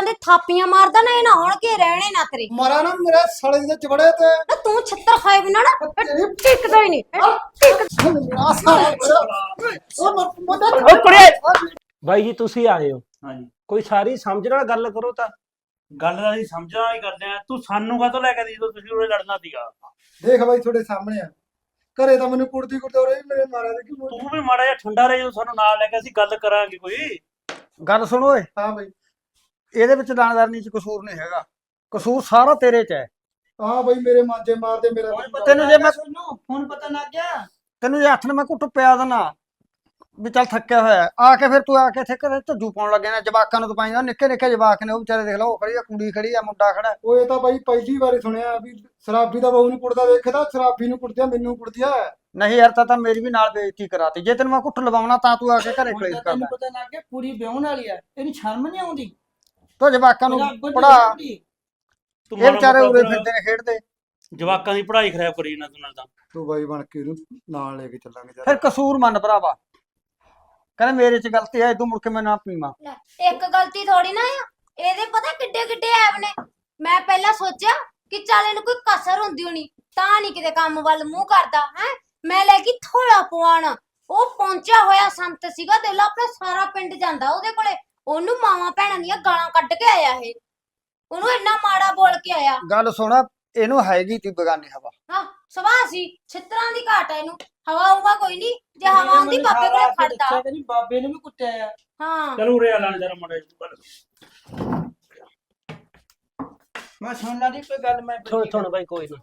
ਇੱਟਾਂ ਦੇ ਥਾਪੀਆਂ ਮਾਰਦਾ ਨਾ ਇਹ ਨਾ ਹੋਣਗੇ ਰਹਿਣੇ ਨਾ ਤੇਰੇ। ਮਾਰਾ ਨਾ ਮੇਰੇ ਸਾਲੇ ਦੇ ਚਬੜੇ ਤੇ। ਨਾ ਤੂੰ ਛੱਤਰ ਖਾਏ ਬਿਨਾ ਨਾ ਇਹ ਟਿਕਦਾ ਹੀ ਨਹੀਂ ਇਹ ਟਿਕ ਆ ਸਾਲਾ ਉਹ ਮ- ਮੁੰਡਾ ਓ ਕੁੜੇ ਬਾਈ ਜੀ ਤੁਸੀਂ ਆਏ ਹੋ। ਹਾਂਜੀ। ਕੋਈ ਸਾਰੀ ਸਮਝ ਨਾਲ ਗੱਲ ਕਰੋ ਤਾਂ। ਗੱਲ ਤਾਂ ਅਸੀਂ ਸਮਝਣ ਵਾਲੀ ਕਰਦੇ ਆ। ਤੂੰ ਸਾਨੂੰ ਕਾਹਤੋਂ ਲੈ ਕੇ ਦੀ ਜਦੋਂ ਤੁਸੀਂ ਉਰੇ ਲੜਨਾ ਸੀਗਾ? ਦੇਖ ਬਾਈ ਤੁਹਾਡੇ ਸਾਹਮਣੇ ਆ। ਘਰੇ ਤਾਂ ਮੈਨੂੰ ਕੁੜਦੀ ਕੁੜਦੇ ਹੋ ਰਹੀ ਮੇਰੇ ਮਾਰਾ ਦੇ ਕਿ ਤੂੰ ਵੀ ਮਾੜਾ ਜਿਹਾ ਠੰਡਾ ਰਹਿ ਜਦੋਂ ਸਾਨੂੰ ਨਾਲ ਲੈ ਕੇ ਅਸੀਂ ਗੱਲ ਕਰਾਂਗੇ ਕੋਈ। ਗੱਲ ਸੁਣ ਓਏ। ਹਾਂ ਬਾਈ। ਇਹਦੇ ਵਿੱਚ ਦਾਨਦਾਰਨੀ ਚ ਕਸੂਰ ਨਹੀਂ ਹੈਗਾ। ਕਸੂਰ ਸਾਰਾ ਤੇਰੇ ਚ ਹੈ। ਹਾਂ ਬਾਈ ਮੇਰੇ ਮਾਂਜੇ ਮਾਰਦੇ ਮੇਰਾ ਤੈਨੂੰ ਜੇ ਮੈਂ ਸੁਣੋ ਹੁਣ ਪਤਾ ਲੱਗ ਗਿਆ। ਤੈਨੂੰ ਜੇ ਹੱਥ ਨਾਲ ਮੈਂ ਘੁੱਟ ਪਿਆ ਦੇਣਾ ਵੀ ਚੱਲ ਥੱਕਿਆ ਹੋਇਆ। ਆ ਕੇ ਫਿਰ ਤੂੰ ਆ ਕੇ ਇੱਥੇ ਘਰੇ ਝੱਜੂ ਪਾਉਣ ਲੱਗੇ ਨਾ ਜਵਾਕਾਂ ਨੂੰ ਤੂੰ ਪਾਈਂਦਾ ਨਿੱਕੇ ਨਿੱਕੇ ਜਵਾਕ ਨੇ ਉਹ ਵਿਚਾਰੇ ਦੇਖ ਲਓ ਉਹ ਖੜੀ ਆ ਕੁੜੀ ਖੜੀ ਆ ਮੁੰਡਾ ਖੜਾ। ਉਹ ਇਹ ਤਾਂ ਬਾਈ ਪਹਿਲੀ ਵਾਰੀ ਸੁਣਿਆ ਵੀ ਸ਼ਰਾਬੀ ਦਾ ਬਹੂ ਨੂੰ ਕੁੜਦਾ ਦੇਖਦਾ ਸ਼ਰਾਬੀ ਨੂੰ ਕੁੜਦਿਆ ਮੈਨੂੰ ਕੁੜਦਿਆ ਨਹੀਂ ਯਾਰ ਤਾਂ ਤਾਂ ਮੇਰੀ ਵੀ ਨਾਲ ਬੇਇੱਜ਼ਤੀ ਕਰਾਤੀ। ਜੇ ਤੈਨੂੰ ਮੈਂ ਘੁੱਟ ਲਵਾਉਣਾ ਤਾਂ ਤੂੰ ਆ ਕੇ ਘਰੇ ਕਲੇਸ਼ ਤਾਂ ਕਰਦਾ। ਤੈਨੂੰ ਪਤਾ ਲੱਗ ਗਿਆ ਕੁੜੀ ਵਿਆਹਣ ਵਾਲੀ ਆ। ਇਹਨੂੰ ਸ਼ਰਮ ਨਹੀਂ ਆਉਂਦੀ? ਤੂੰ ਜਵਾਕਾਂ ਨੂੰ ਪੜਾ। ਤੂੰ ਇਹ ਵਿਚਾਰੇ ਉਰੇ ਫਿਰਦੇ ਨੇ ਖੇਡਦੇ। ਜਵਾਕਾਂ ਦੀ ਪੜ੍ਹਾਈ ਖਰਾਬ ਕਰੀ ਨਾ ਤੂੰ ਨਾਲ ਤਾਂ। ਤੂੰ ਬਾਈ ਬਣ ਕੇ ਇਹਨੂੰ ਨਾਲ ਲੈ ਕੇ ਚੱਲਾਂਗੇ ਫਿਰ ਕਸੂਰ ਮੰਨ ਭਰਾਵਾ। ਕਹਿੰਦੇ ਮੇਰੇ ਚ ਗਲਤੀ ਹੈ ਤੂੰ ਮੁੜ ਕੇ ਮੈਂ ਨਾ ਪੀਵਾਂ। ਲੈ, ਇੱਕ ਗਲਤੀ ਥੋੜੀ ਨਾ ਆ ਇਹਦੇ ਪਤਾ ਕਿੱਡੇ ਕਿੱਡੇ ਐਬ ਨੇ। ਮੈਂ ਪਹਿਲਾਂ ਸੋਚਿਆ ਕਿ ਚੱਲ ਇਹਨੂੰ ਕੋਈ ਕਸਰ ਹੁੰਦੀ ਹੋਣੀ ਤਾਂ ਨਹੀਂ ਕਿਤੇ ਕੰਮ ਵੱਲ ਮੂੰਹ ਕਰਦਾ ਹੈ। ਮੈਂ ਲੈ ਗਈ ਥੋੜਾ ਪਵਾਣ ਉਹ ਪਹੁੰਚਿਆ ਹੋਇਆ ਸੰਤ ਸੀਗਾ ਤੇ ਲਾ ਆਪਣਾ ਸਾਰਾ ਪਿੰਡ ਜਾਂਦਾ ਉਹਦੇ ਕੋਲੇ। ਉਹਨੂੰ ਮਾਵਾਂ ਭੈਣਾਂ ਦੀਆਂ ਗਾਲਾਂ ਕੱਢ ਕੇ ਆਇਆ ਇਹ। ਉਹਨੂੰ ਇੰਨਾ ਮਾੜਾ ਬੋਲ ਕੇ ਆਇਆ। ਗੱਲ ਸੁਣ ਇਹਨੂੰ ਹੈਗੀ ਤੀ ਬਗਾਨੀ ਹਵਾ। ਹਾਂ ਸੁਭਾਅ ਸੀ ਛਿੱਤਰਾਂ ਦੀ ਘਾਟ ਹੈ ਇਹਨੂੰ। ਹਵਾ ਆਊਗਾ ਕੋਈ ਨਹੀਂ ਜੇ ਹਵਾ ਆਉਂਦੀ ਬਾਬੇ ਕੋਲੇ ਖੜਦਾ ਕਹਿੰਦੀ ਬਾਬੇ ਨੂੰ ਵੀ ਕੁੱਟਿਆ ਆ। ਹਾਂ। ਚਲ ਉਰੇ ਆ ਲੈਣ ਜਰਾ ਮਾੜਾ ਮੈਂ ਸੁਣ ਲਾ ਦੀ ਕੋਈ ਗੱਲ ਮੈਂ ਸੁਣ ਸੁਣ ਬਾਈ ਕੋਈ ਨਾ।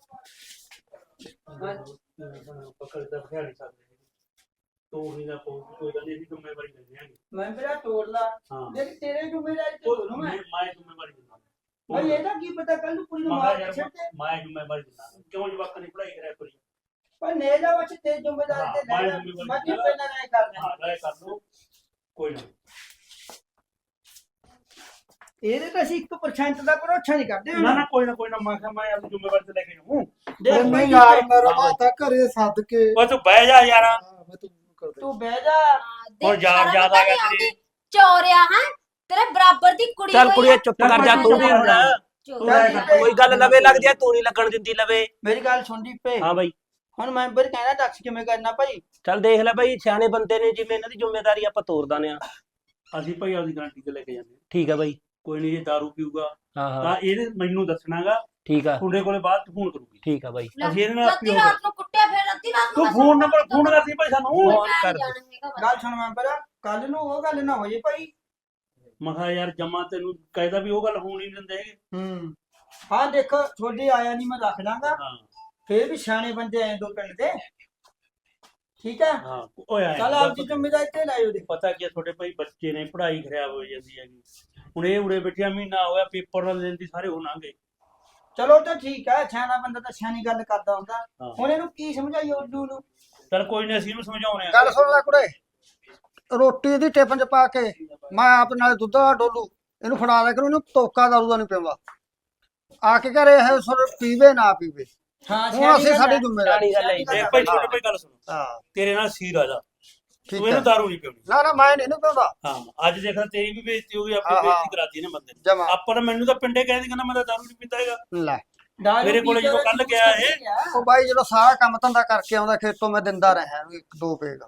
ਪਕੜਦਾ ਬਿਠਾ ਨਹੀਂ ਸਕਦੇ। ਤੂੰ ਹੀ ਨਾ ਪਊ ਕੋਈ ਗੱਲ ਨਹੀਂ ਜ਼ਿੰਮੇਵਾਰੀ ਲੈਂਦੇ ਹਾਂ। ਮੈਂ ਮੇਰਾ ਤੋੜ ਲਾ। ਹਾਂ। ਦੇਖ ਤੇਰੇ ਜ਼ਿੰਮੇਵਾਰੀ ਤੇ ਉਹ ਦੋਨੋਂ ਮੈਂ। ਮੈਂ ਮੈਂ ਜ਼ਿੰਮੇਵਾਰੀ ਦਿੰਦਾ। ਭਾਈ ਇਹਦਾ ਕੀ ਪਤਾ ਕੱਲ ਨੂੰ ਕੁੜੀ ਨੂੰ ਮੈਂ ਮਾਰ ਕੇ ਛੱਡੇ ਮੈਂ ਜ਼ਿੰਮੇਵਾਰੀ ਦਿੰਦਾ। ਕਿਉਂ ਜਵਾਕਾਂ ਦੀ ਪੜ੍ਹਾਈ ਖਰਾਬ ਕਰੀ ਪਰ ਨੇ ਜਾ ਵਿੱਚ ਤੇ ਜ਼ਿੰਮੇਦਾਰੀ ਤੇ ਹਾਂ, ਲੈ ਮੈਂ ਲੈ ਜ਼ਿੰਮੇਵਾਰੀ ਮੈਂ ਕੀ ਲੈਣਾ। ਪਹਿਲਾਂ ਨਹੀਂ ਕਰਨਾ ਹਾਂ ਲੈ ਕਰ ਲਓ। ਕੋਈ ਨਾ। ਇਹਦੇ ਤਾਂ ਅਸੀਂ 1% ਦਾ ਭਰੋਸਾ ਨਹੀਂ ਕਰਦੇ ਨਾ ਨਾ ਕੋਈ ਨਾ ਕੋਈ ਨਾ ਮੈਂ ਕਿਹਾ ਮੈਂ ਆਪਣੀ ਜ਼ਿੰਮੇਵਾਰੀ ਤੇ ਲੈ ਕੇ ਜਾਊਂ। ਦੇਖ ਨਹੀਂ ਭਾਈ ਯਾਰ ਮੇਰਾ ਮਾਤਾ ਘਰੇ ਸੱਦ ਕੇ। ਬਸ ਤੂੰ ਬਹਿ ਜਾ ਯਾਰ। ਮੈਂ ਤੂੰ ਦੇ ਤੂੰ ਬਹਿ ਜਾ। ਹੁਣ ਯਾਰ ਯਾਦ ਆ ਗਿਆ ਤੇਰੀ। ਚੋਰਿਆ ਹੈ? ਤੇਰੇ ਬਰਾਬਰ ਦੀ ਕੁੜੀ ਚੱਲ ਹੋਈ ਕੁੜੀਏ। ਚੁੱਪ ਕਰ ਜਾ ਤੂੰ ਵੀ ਹੁਣ। ਤੂੰ ਐਂ ਕਰ। ਕੋਈ ਗੱਲ ਲਵੇ ਲੱਗ ਜਾ ਤੂੰ ਨਹੀਂ ਲੱਗਣ ਦਿੰਦੀ ਲਵੇ ਮੇਰੀ ਗੱਲ ਸੁਣ ਦੀ ਪੇ ਹਾਂ ਬਾਈ। ਹੁਣ ਮੈਂਬਰ ਕਹਿੰਦਾ ਦੱਸ ਕਿਵੇਂ ਕਰਨਾ ਭਾਈ? ਚੱਲ ਦੇਖ ਲੈ ਬਾਈ ਸਿਆਣੇ ਬੰਦੇ ਨੇ ਜਿਵੇਂ ਇਹਨਾਂ ਦੀ ਜ਼ਿੰਮੇਵਾਰੀ ਆਪਾਂ ਤੋਰ ਦਾਨੇ ਆ। ਅਸੀਂ ਭਾਈ ਆਪਦੀ ਗਾਰੰਟੀ ਤੇ ਲੈ ਕੇ ਜਾਂਦੇ ਹਾਂ। ਠੀਕ ਆ ਬਾਈ। ਕੋਈ ਨਹੀਂ ਜੇ ਦਾਰੂ ਪੀਊਗਾ ਹਾਂ ਹਾਂ। ਤਾਂ ਇਹਨੇ ਮੈਨੂੰ ਦੱਸਣਾਗਾ ਠੀਕ ਆ। ਤੁਹਾਡੇ ਕੋਲੇ ਬਾਅਦ ਚ ਫੋਨ ਕਰੂਗੀ। ਠੀਕ ਆ ਬਾਈ। ਅਸੀਂ ਇਹਦੇ ਨਾਲ ਅੱਧੀ ਰਾਤ ਨੂੰ ਕੁੱਟਿਆ ਫਿਰ ਅੱਧੀ ਰਾਤ ਨੂੰ ਤੂੰ ਫੋਨ ਨੰਬਰ ਫੋਨ ਕਰਦੀ ਭਾਈ ਸਾਨੂੰ। ਫੋਨ ਕਰ ਦੇ। ਗੱਲ ਸੁਣ ਮੈਂਬਰ ਕੱਲ ਨੂੰ ਉਹ ਗੱਲ ਨਾ ਹੋ ਜੇ ਭਾਈ। ਮੈਂ ਕਿਹਾ ਯਾਰ ਜਮਾ ਤੈਨੂੰ ਕਹਿਦਾ ਵੀ ਉਹ ਗੱਲ ਹੋਣ ਨਹੀਂ ਦਿੰਦੇ ਹੈਗੇ। ਹੂੰ। ਹਾਂ ਦੇਖੋ ਤੁਹਾਡੇ ਆਇਆ ਨਹੀਂ ਮੈਂ ਰੱਖ ਲਾਂਗਾ। ਹਾਂ। ਫੇਰ ਵੀ ਸਿਆਣੇ ਬੰਦੇ ਆਏ ਦੋ ਪਿੰਡ ਦੇ। ਠੀਕ ਹੈ ਹਾਂ ਓਏ ਆਏ। ਚੱਲ ਆਪਦੀ ਜ਼ਿੰਮੇਵਾਰੀ ਤੇ ਲਾਇਓ ਦੇ ਪਤਾ ਕੀ ਤੁਹਾਡੇ ਭਾਈ ਬੱਚੇ ਨੇ ਪੜ੍ਹਾਈ ਖਰਾਬ ਹੋ ਜਾਂਦੀ ਹੈਗੀ। ਹੁਣ ਇਹ ਉਰੇ ਬੈਠਿਆ ਮਹੀਨਾ ਹੋਇਆ ਪੇਪਰ ਦਾ ਲੈਣ ਦੀ ਸਾਰੇ ਹੋਣਾਂਗੇ ਚਲੋ ਤਾਂ ਠੀਕ ਹੈ ਸਿਆਣਾ ਬੰਦਾ ਤਾਂ ਸਿਆਣੀ ਗੱਲ ਕਰਦਾ ਹੁੰਦਾ। ਹਾਂ। ਹੁਣ ਇਹਨੂੰ ਕੀ ਸਮਝਾਈਏ ਉੱਡੂ ਨੂੰ? ਚਲ ਕੋਈ ਨਹੀਂ ਅਸੀਂ ਇਹਨੂੰ ਸਮਝਾਉਣੇ ਆ ਗੱਲ ਸੁਣ ਲੈ ਕੁੜੇ ਰੋਟੀ ਦੀ ਟਿਫਨ ਚ ਪਾ ਕੇ ਮੈਂ ਆਪ ਨਾਲ ਦੁੱਧ ਦਾ ਡੋਲੂ ਇਹਨੂੰ ਫੜਾ ਦੇ ਕਰ ਇਹਨੂੰ ਤੋਕਾ ਦਾਰੂ ਦਾ ਨਹੀਂ ਪੀਂਦਾ। ਆ ਕੇ ਘਰੇ ਇਹ ਸੁਰ ਪੀਵੇ ਨਾ ਪੀਵੇ। ਹਾਂ ਹੁਣ ਅਸੀਂ ਸਾਡੀ ਸਿਆਣੀ ਜ਼ਿੰਮੇਵਾਰੀ। ਗੱਲ ਹੈ। ਦੇਖ ਭਾਈ ਛੋਟੇ ਭਾਈ ਗੱਲ ਸੁਣ। ਹਾਂ। ਤੇਰੇ ਨਾਲ ਸੀ ਰਾਜਾ ਠੀਕ ਤੂੰ ਹੈ ਇਹਨੂੰ ਦਾਰੂ ਨਹੀਂ ਪੀਉਣੀ ਨਾ ਨਾ ਮੈਂ ਨਹੀਂ ਇਹਨੂੰ ਪੀਂਦਾ ਹਾਂ ਅੱਜ ਦੇਖ ਲੈ ਤੇਰੀ ਵੀ ਬੇਇੱਜ਼ਤੀ ਹੋ ਗਈ ਆਪਣੀ ਹਾਂ, ਹਾਂ। ਬੇਇੱਜ਼ਤੀ ਕਰਾਤੀ ਨੇ ਬੰਦੇ ਨੇ। ਜਮਾ। ਆਪਾਂ ਮੈਨੂੰ ਤਾਂ ਪਿੰਡੇ ਕਹਿੰਦੇ ਕਹਿੰਦਾ ਮੈਂ ਤਾਂ ਦਾਰੂ ਨਹੀਂ ਪੀਤਾ ਹੈਗਾ। ਲੈ। ਦਾਰੂ ਮੇਰੇ ਕੋਲੇ ਜਦੋਂ ਕੱਲ੍ਹ ਗਿਆ ਇਹ, ਉਹ ਬਾਈ ਜਦੋਂ ਸਾਰਾ ਕੰਮ ਧੰਦਾ ਕਰਕੇ ਆਉਂਦਾ ਖੇਤੋਂ ਮੈਂ ਦਿੰਦਾ ਰਿਹਾ ਇਹਨੂੰ ਇੱਕ ਦੋ ਪੇਗ।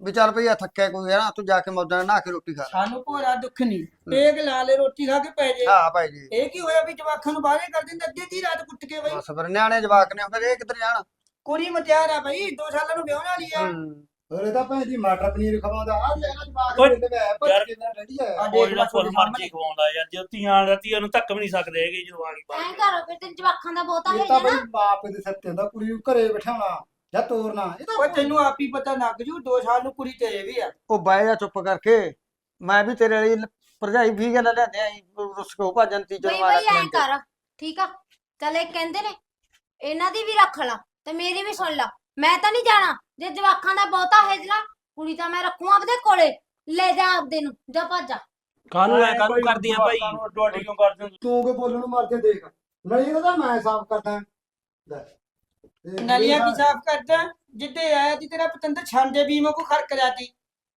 ਵੀ ਚੱਲ ਭਈ ਆ ਥੱਕਿਆ ਕੋਈ ਹੈ ਨਾ ਤੂੰ ਜਾ ਕੇ ਮੌਜਾਂ ਨਾਲ ਨਹਾ ਕੇ ਰੋਟੀ ਖਾ। ਲੈ ਸਾਨੂੰ ਭੋਰਾ ਦੁੱਖ ਨਹੀਂ। ਪੇਗ ਲਾ ਲੈ ਰੋਟੀ ਖਾ ਕੇ ਪੈ ਜੇ। ਹਾਂ ਭਾਈ ਜੀ। ਇਹ ਕੀ ਹੋਇਆ ਵੀ ਜਵਾਖਾਂ ਨੂੰ ਬਾਹਰੇ ਕਰ ਦਿੰਦੇ ਅੱਧੀ ਦੀ ਰਾਤ ਕੁੱਟ ਕੇ ਬਈ? ਬਸ ਫਿਰ ਨਿਆਣੇ ਜਵਾਕ ਨੇ ਫਿਰ ਇਹ ਕਿੱਧਰ ਜਾਣ? ਕੁੜੀ ਮਤਿਆਰ ਆ ਬਈ ਦੋ ਸਾਲਾਂ ਨੂੰ ਵਿਆਹਣ ਵਾਲੀ ਆ। ਹੂੰ। ਹੋਰ ਇਹਦਾ ਭੈਣ ਜੀ ਮਟਰ ਪਨੀਰ ਖਵਾਉਂਦਾ। ਆ ਲੈਣਾ ਜਵਾਕ ਓਏ, ਦੇ ਮੈਂ ਯਾਰ, ਪਰ ਕਿੰਨਾ ਰੈਡੀ ਹੈ ਆ ਦੇਖ ਨਾ ਲੈ ਤੁਹਾਡੇ ਮਰਜ਼ੀ ਖਵਾਉਂਦਾ ਯਾਰ ਜੇ ਧੀਆਂ ਦਾ ਧੀਆਂ ਨੂੰ ਧੱਕ ਵੀ ਨਹੀਂ ਸਕਦੇ ਹੈਗੇ ਜਦੋਂ ਆ ਗਈ ਐਂ ਬਾਹਰ ਕਰ ਫਿਰ ਤੇ ਜਵਾਖਾਂ ਦਾ ਬਹੁਤਾ ਇਹ ਹੈ ਤਾਂ ਨਾ। ਬਈ ਬਾਪ ਦੇ ਸੱਤੇ ਦਾ ਕੁੜੀ ਨੂੰ ਘਰੇ ਬਿਠਾਉਣਾ ਜਾਂ ਤੋਰਨਾ ਇਹ ਤਾਂ ਓਏ ਤੈਨੂੰ ਆਪ ਹੀ ਪਤਾ ਲੱਗ ਜੂ ਦੋ ਸਾਲ ਨੂੰ ਕੁੜੀ ਤੇਰੇ ਵੀ ਆ। ਉਹ ਬਾਈ ਜਾ ਚੁੱਪ ਕਰਕੇ ਮੈਂ ਵੀ ਤੇਰੇ ਲਈ ਲ- ਭਰਜਾਈ ਵੀ ਗੱਲ ਲੈਂਦੇ ਆਂ ਰੁੱਸ ਕੋ ਭਾਜਨ ਤੀ ਬਈ ਜਦੋਂ ਬਈ ਐਂ ਕਰ ਠੀਕ ਆ? ਚੱਲ ਇਹ ਕਹਿੰਦੇ ਨੇ ਇਹਨਾਂ ਦੀ ਵੀ ਰੱਖ ਲਾ ਤੇ ਮੇਰੀ ਵੀ ਸੁਣ ਲਾ। ਮੈਂ ਤਾਂ ਨਹੀਂ ਜਾਣਾ। ਜੇ ਜਵਾਖਾਂ ਦਾ ਬਹੁਤਾ ਹੈਜਲਾ ਕੁੜੀ ਤਾਂ ਮੈਂ ਰੱਖੂ ਆਪਦੇ ਕੋਲੇ। ਲੈ ਜਾ ਆਪਦੇ ਨੂੰ ਜਾ ਭੱਜ ਜਾ। ਕਾਹਨੂੰ ਐ ਕਾਹਨੂੰ ਕਰਦੀਆਂ ਭਾਈ? ਡੋਡੀ ਕਿਉਂ ਕਰਦੇ ਹੋ? ਤੂੰ ਕਿ ਬੋਲਣ ਨੂੰ ਮਰ ਕੇ ਦੇਖ? ਨਹੀਂ ਇਹਦਾ ਤਾਂ ਮੈਂ ਸਾਫ਼ ਕਰਦਾ। ਲੈ। ਇਹ ਨਲੀਆਂ ਇਹ ਕੀ ਸਾਫ਼ ਕਰਦਾ ਜਿੱਦੇ ਆਇਆ ਤੀ ਤੇਰਾ ਪਤੰਦਰ ਛਾਂਡੇ ਵੀ ਕੋ ਖਰਕ ਜਾਤੀ।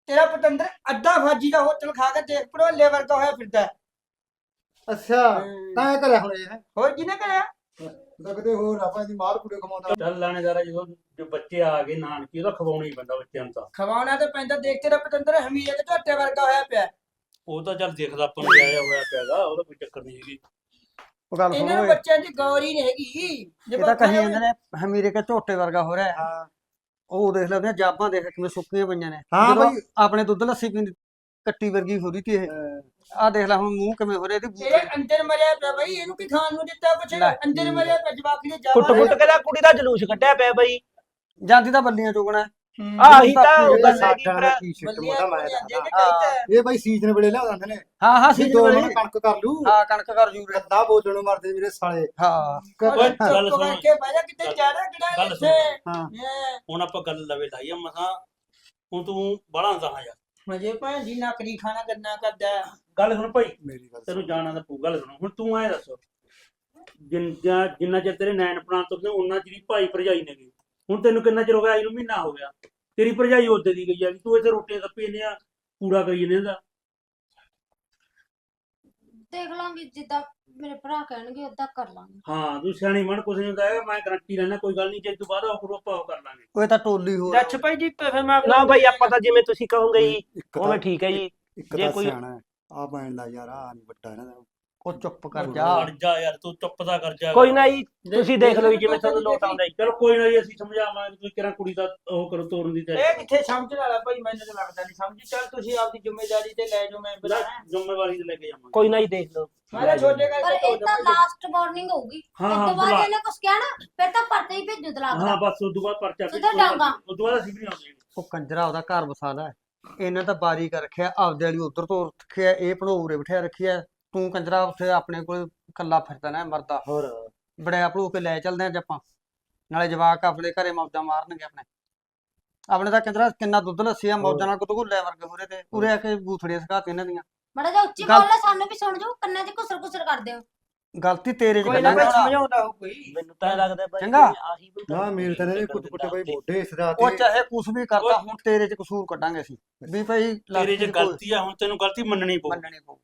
ਤੇਰਾ ਪਤੰਦਰ ਅੱਧਾ ਫਾਜੀ ਦਾ ਹੋਟਲ ਖਾ ਕੇ ਦੇਖ ਪੜੋਲੇ ਵਰਗਾ ਹੋਇਆ ਫਿਰਦਾ। ਹੈ। ਅੱਛਾ ਤਾਂ ਇਹ ਕਰਿਆ ਹੁਣ ਇਹ। ਹੋਰ ਕਿਹਨੇ ਕਰਿਆ? ਲੱਗਦੇ ਹੋਰ ਆਪਾਂ ਦੀ ਮਾਰ ਕੁੜੇ ਕਮਾਉਂਦਾ ਚੱਲ ਲਾਣੇਦਾਰਾ ਜਦੋਂ ਜੋ ਬੱਚੇ ਆ ਗਏ ਨਾਨਕੀ ਉਹਦਾ ਖਵਾਉਣਾ ਹੀ ਪੈਂਦਾ ਬੱਚਿਆਂ ਨੂੰ ਤਾਂ। ਖਵਾਉਣਾ ਤੇ ਪੈਂਦਾ ਦੇਖ ਤੇਰਾ ਪਤੰਦਰ ਹਮੀਰੇ ਦੇ ਝੋਟੇ ਵਰਗਾ ਹੋਇਆ ਪਿਆ। ਉਹ ਤਾਂ ਚੱਲ ਦੇਖਦਾ ਆਪਾਂ ਨੂੰ ਜਾਇਆ ਹੋਇਆ ਪਿਆਗਾ ਉਹਦਾ ਕੋਈ ਚੱਕਰ ਨਹੀਂ ਹੈਗੀ। ਉਹ ਗੱਲ ਇਹਨਾਂ ਸੁਣੋ ਬੱਚਿਆਂ ਦੀ ਗੌਰ ਹੀ ਨਹੀਂ ਹੈਗੀ। ਜੇ ਇਹ ਤਾਂ ਕਹੀ ਨੇ- ਜਾਂਦੇ ਨੇ ਹਮੀਰੇ ਕੇ ਝੋਟੇ ਵਰਗਾ ਹੋ ਰਿਹਾ। ਹੈ। ਹਾਂ ਉਹ ਦੇਖ ਲੈ ਉਹਦੀਆਂ ਜਾਬਾਂ ਦੇਖ ਕਿਵੇਂ ਸੁੱਕੀਆਂ ਪਈਆਂ ਨੇ। ਹਾਂ ਜਦੋਂ ਬਈ। ਆਪਣੇ ਦੁੱਧ ਲੱਸੀ ਪੀਂਦੀ ਕੱਟੀ ਵਰਗੀ ਹੋ ਰਹੀ ਤੀ ਇਹ ਆਹ ਦੇਖ ਲੈ ਹੁਣ ਮੂੰਹ ਕਿਵੇਂ ਹੋ ਰਿਹਾ ਇਹ ਅੰਦਰ ਮਰਿਆ ਪਿਆ ਬਈ ਇਹਨੂੰ ਕੀ ਖਾਣ ਨੂੰ ਦਿੱਤਾ ਕੁਛ? ਲੈ। ਅੰਦਰ ਮਰਿਆ ਪਿਆ ਜਵਾਕ ਨੇ ਜਾ ਕੁੱਟ ਕੁੱਟ ਕੇ ਤਾਂ ਕੁੜੀ ਦਾ ਜਲੂਸ ਕੱਢਿਆ ਪਿਆ ਬਈ। ਜਾਂਦੀ ਤਾਂ ਬੱਲੀਆਂ ਚੋਗਣਾ। ਆਹੀ ਤਾਂ ਗੱਲ ਹੈਗੀ ਸਾਡਾ ਭਰਾ ਟੀ-ਸ਼ਰਟ ਬੱਲੀਆਂ ਮੋਟਾ ਮੈਂ ਜਾਂਦੇ ਦੱਸਦਾ। ਨੇ ਕਈ ਇਹ ਬਾਈ ਸੀਜ਼ਨ ਵੇਲੇ ਲਿਆ ਦਿੰਦੇ ਨੇ। ਹਾਂ ਹਾਂ ਸੀ ਸੀ ਦੋ ਕਣਕ ਕਰ ਲੂ ਹਾਂ ਕਣਕ ਕਰ ਜੂ ਰੇ ਕੱਦਾ ਬੋਲਣ ਨੂੰ ਮਰਦੇ ਮੇਰੇ ਸਾਲੇ। ਹਾਂ। ਓਏ ਗੱਲ ਸੁਣ। ਕਰਕੇ ਬਹਿ ਕਿਤੇ ਗੱਲ- ਜਾਣਾ ਕਿਹੜਾ ਗੱਲ ਸੁਣ। ਇੱਥੇ? ਹਾਂ। ਇਹ ਹੁਣ ਆਪਾਂ ਗੱਲ ਲਵੇ ਲਾਈ ਆ ਮਸਾਂ ਹੁਣ ਤੂੰ ਬੜਾ ਤਾਂ ਯਾਰ। ਮਜੇ ਭੈਣ ਜੀ ਨਕਲੀ ਖਾਣਾ ਕਰਨਾ ਕਰਦਾ। ਗੱਲ ਸੁਣ ਭਾਈ। ਮੇਰੀ ਗੱਲ ਤੈਨੂੰ ਜਾਣਾ ਦਾ ਪੂ ਗੱਲ ਸੁਣ। ਹੁਣ ਤੂੰ ਐ ਦੱਸ। ਜਿੰਨਾ ਜਿੰਨਾ ਚਿਰ ਤੇਰੇ ਨੈਣ ਪ੍ਰਾਂਤ ਤੋਂ ਨੇ ਉਹਨਾਂ ਚਿਰ ਹੀ ਭਾਈ ਭਰਜਾਈ ਨੇ ਗਈ ਹੁਣ ਤੈਨੂੰ ਕਿੰਨਾ ਚਿਰ ਹੋ ਗਿਆ? ਇਹਨੂੰ ਮਹੀਨਾ ਹੋ ਗਿਆ। ਤੇਰੀ ਭਰਜਾਈ ਉਹਦੇ ਦੀ ਗਈ ਆ ਤੂੰ ਇੱਥੇ ਰੋਟੀਆਂ ਕੱਪੀ ਨੇ ਆ ਪੂਰਾ ਕਰੀ ਜਾਂਦੇ ਇਹਦਾ ਦੇਖ ਲਾਂਗੇ ਜਿੱਦਾਂ ਮੇਰੇ ਭਰਾ ਕਹਿਣਗੇ ਓਦਾਂ ਕਰ ਲਾਂਗੇ। ਹਾਂ ਤੂੰ ਸਿਆਣੀ ਮਨ ਕੁਛ ਨਹੀਂ ਹੁੰਦਾ ਹੈਗਾ ਮੈਂ ਗਰੰਟੀ ਰਹਿਣਾ ਕੋਈ ਗੱਲ ਨਹੀਂ ਜੇ ਤੂੰ ਬਾਅਦ ਉਹ ਕਰੂ ਆਪਾਂ ਉਹ ਕਰ ਲਾਂਗੇ। ਉਹ ਤਾਂ ਟੋਲੀ ਹੋ ਦੱਸ ਭਾਈ ਜੀ ਫਿਰ ਮੈਂ ਨਾ ਬਈ ਆਪਾਂ ਤਾਂ ਜਿਵੇਂ ਤੁਸੀਂ ਕਹੋਗੇ ਜੀ ਇੱਕ ਉਵੇਂ ਠੀਕ ਹੈ ਜੀ। ਇੱਕ ਜੇ ਤਾਂ ਕੋਈ- ਸਿਆਣਾ ਆ ਬੈਣ ਦਾ ਯਾਰ ਆ ਨਹੀਂ ਵੱਡਾ ਇਹਨਾਂ ਦਾ। ਉਹ ਚੁੱਪ ਕਰ ਜਾ। ਹਟ ਜਾ ਯਾਰ ਤੂੰ ਚੁੱਪ ਦਾ ਕਰ ਜਾ ਕੋਈ ਨਾ ਜੀ ਤੁਸੀਂ ਦੇਖ ਲਓ ਜੀ ਜਿਵੇਂ ਤੁਹਾਨੂੰ ਲੋਟ ਆਉਂਦਾ ਜੀ। ਚਲ ਕੋਈ ਨਾ ਜੀ ਅਸੀਂ ਸਮਝਾਵਾਂਗੇ ਤੁਸੀਂ ਕਿਹੜਾ ਕੁੜੀ ਦਾ ਉਹ ਕਰੋ ਤੋਰਨ ਦੀ ਤੇ ਇਹ ਕਿੱਥੇ ਸਮਝਣ ਵਾਲਾ ਭਾਈ ਮੈਨੂੰ ਤਾਂ ਲੱਗਦਾ ਨਹੀਂ ਸਮਝੀ। ਚੱਲ ਤੁਸੀਂ ਆਪਦੀ ਜ਼ਿੰਮੇਵਾਰੀ ਤੇ ਲੈ ਜਾਓ ਮੈਂ ਜ਼ਿੰਮੇਵਾਰੀ ਤੇ ਲੈ ਕੇ ਜਾਵਾਂਗੇ। ਕੋਈ ਨਾ ਜੀ ਦੇਖ ਲਓ। ਮੈਂ ਤਾਂ ਛੋਟੇ ਪਰ ਕਰਕੇ ਇਹ ਤਾਂ ਲਾਸਟ ਵਾਰਨਿੰਗ ਹੋਊਗੀ। ਹਾਂ ਇਸ ਹਾਂ ਤੋਂ ਬਾਅਦ। ਇਹਨੇ ਕੁਝ ਕਹਿਣਾ ਫਿਰ ਤਾਂ ਪਰਤੇ ਹੀ ਭੇਜੂ ਤਲਾਕ ਹਾਂ ਦਾ। ਬਸ ਉਦੋਂ ਬਾਅਦ ਪਰਚਾ ਸਿੱਧਾ ਡਾਂਗਾ। ਉਦੋਂ ਬਾਅਦ ਅਸੀਂ ਵੀ ਨਹੀਂ ਆਉਂਦੇ। ਉਹ ਕੰਜਰਾ ਉਹਦਾ ਘਰ ਵਸਾ ਲੈ ਇਹਨੇ ਤਾਂ ਬਾਰੀ ਕਰ ਰੱਖਿਆ ਆਪਦੇ ਵਾਲੀ ਉਧਰ ਤੋਂ ਰੱਖਿਆ ਇਹ ਭਣੋਰੇ ਬਿਠਿਆ ਰੱਖਿਆ। ਤੂੰ ਕੰਜਰਾ ਉੱਥੇ ਆਪਣੇ ਕੋਲ ਕੱਲਾ ਫਿਰਦਾ ਨਾ ਮਰਦਾ। ਹੋਰ। ਬੜਿਆ ਭਲੂ ਕੇ ਲੈ ਚੱਲਦੇ ਅੱਜ ਆਪਾਂ। ਨਾਲੇ ਜਵਾਕ ਆਪਣੇ ਘਰੇ ਮੌਜਾਂ ਮਾਰਨਗੇ ਆਪਣੇ। ਆਪਣੇ ਤਾਂ ਕੰਜਰਾ ਕਿੰਨਾ ਦੁੱਧ ਲੱਸੀ ਆ ਮੌਜਾਂ ਨਾਲ ਕੁਤਗੁੱਲੇ ਵਰਗੇ ਹੋ ਰਹੇ ਤੇ ਉਰੇ ਆ ਕੇ ਬੂਥੜੀਆਂ ਸਕਾਤੇ ਇਹਨਾਂ ਦੀਆਂ। ਮੜਾ ਜਾ ਉੱਚੀ ਗੱਲ- ਬੋਲ ਲੈ ਸਾਨੂੰ ਵੀ ਸੁਣ ਜਾਓ ਕੰਨਾਂ 'ਚ ਘੁਸਰ ਘੁਸਰ ਕਰਦੇ ਹੋ। ਗਲਤੀ ਤੇਰੇ ਚ ਕੋਈ ਨਾ ਗੱਲਾਂ ਕੋਈ ਹੋਣਾ। ਸਮਝਾਉਂਦਾ ਹੋ ਕੋਈ। ਮੈਨੂੰ ਤਾਂ ਲੱਗਦਾ ਬਈ ਚੰਗਾ। ਆਹੀ ਬੰਦਾ ਨਾ ਮੇਰੇ ਤਾਂ ਨੇ ਕੁੱਟ ਕੁੱਟ ਬਈ ਮੋਢੇ ਸਦਾ ਉਹ ਤੇ ਚਾਹੇ ਕੁਛ ਵੀ ਕਰਦਾ ਹੁਣ ਤੇਰੇ ਚ ਕਸੂਰ ਕੱਢਾਂਗੇ ਅਸੀਂ। ਵੀ ਭਾਈ ਤੇਰੇ ਕੋਈ ਗਲਤੀ ਆ ਹੁਣ ਤੈਨੂੰ ਗਲਤੀ ਮੰਨਣੀ ਪਊ। ਮੰਨਣੀ ਪਊ।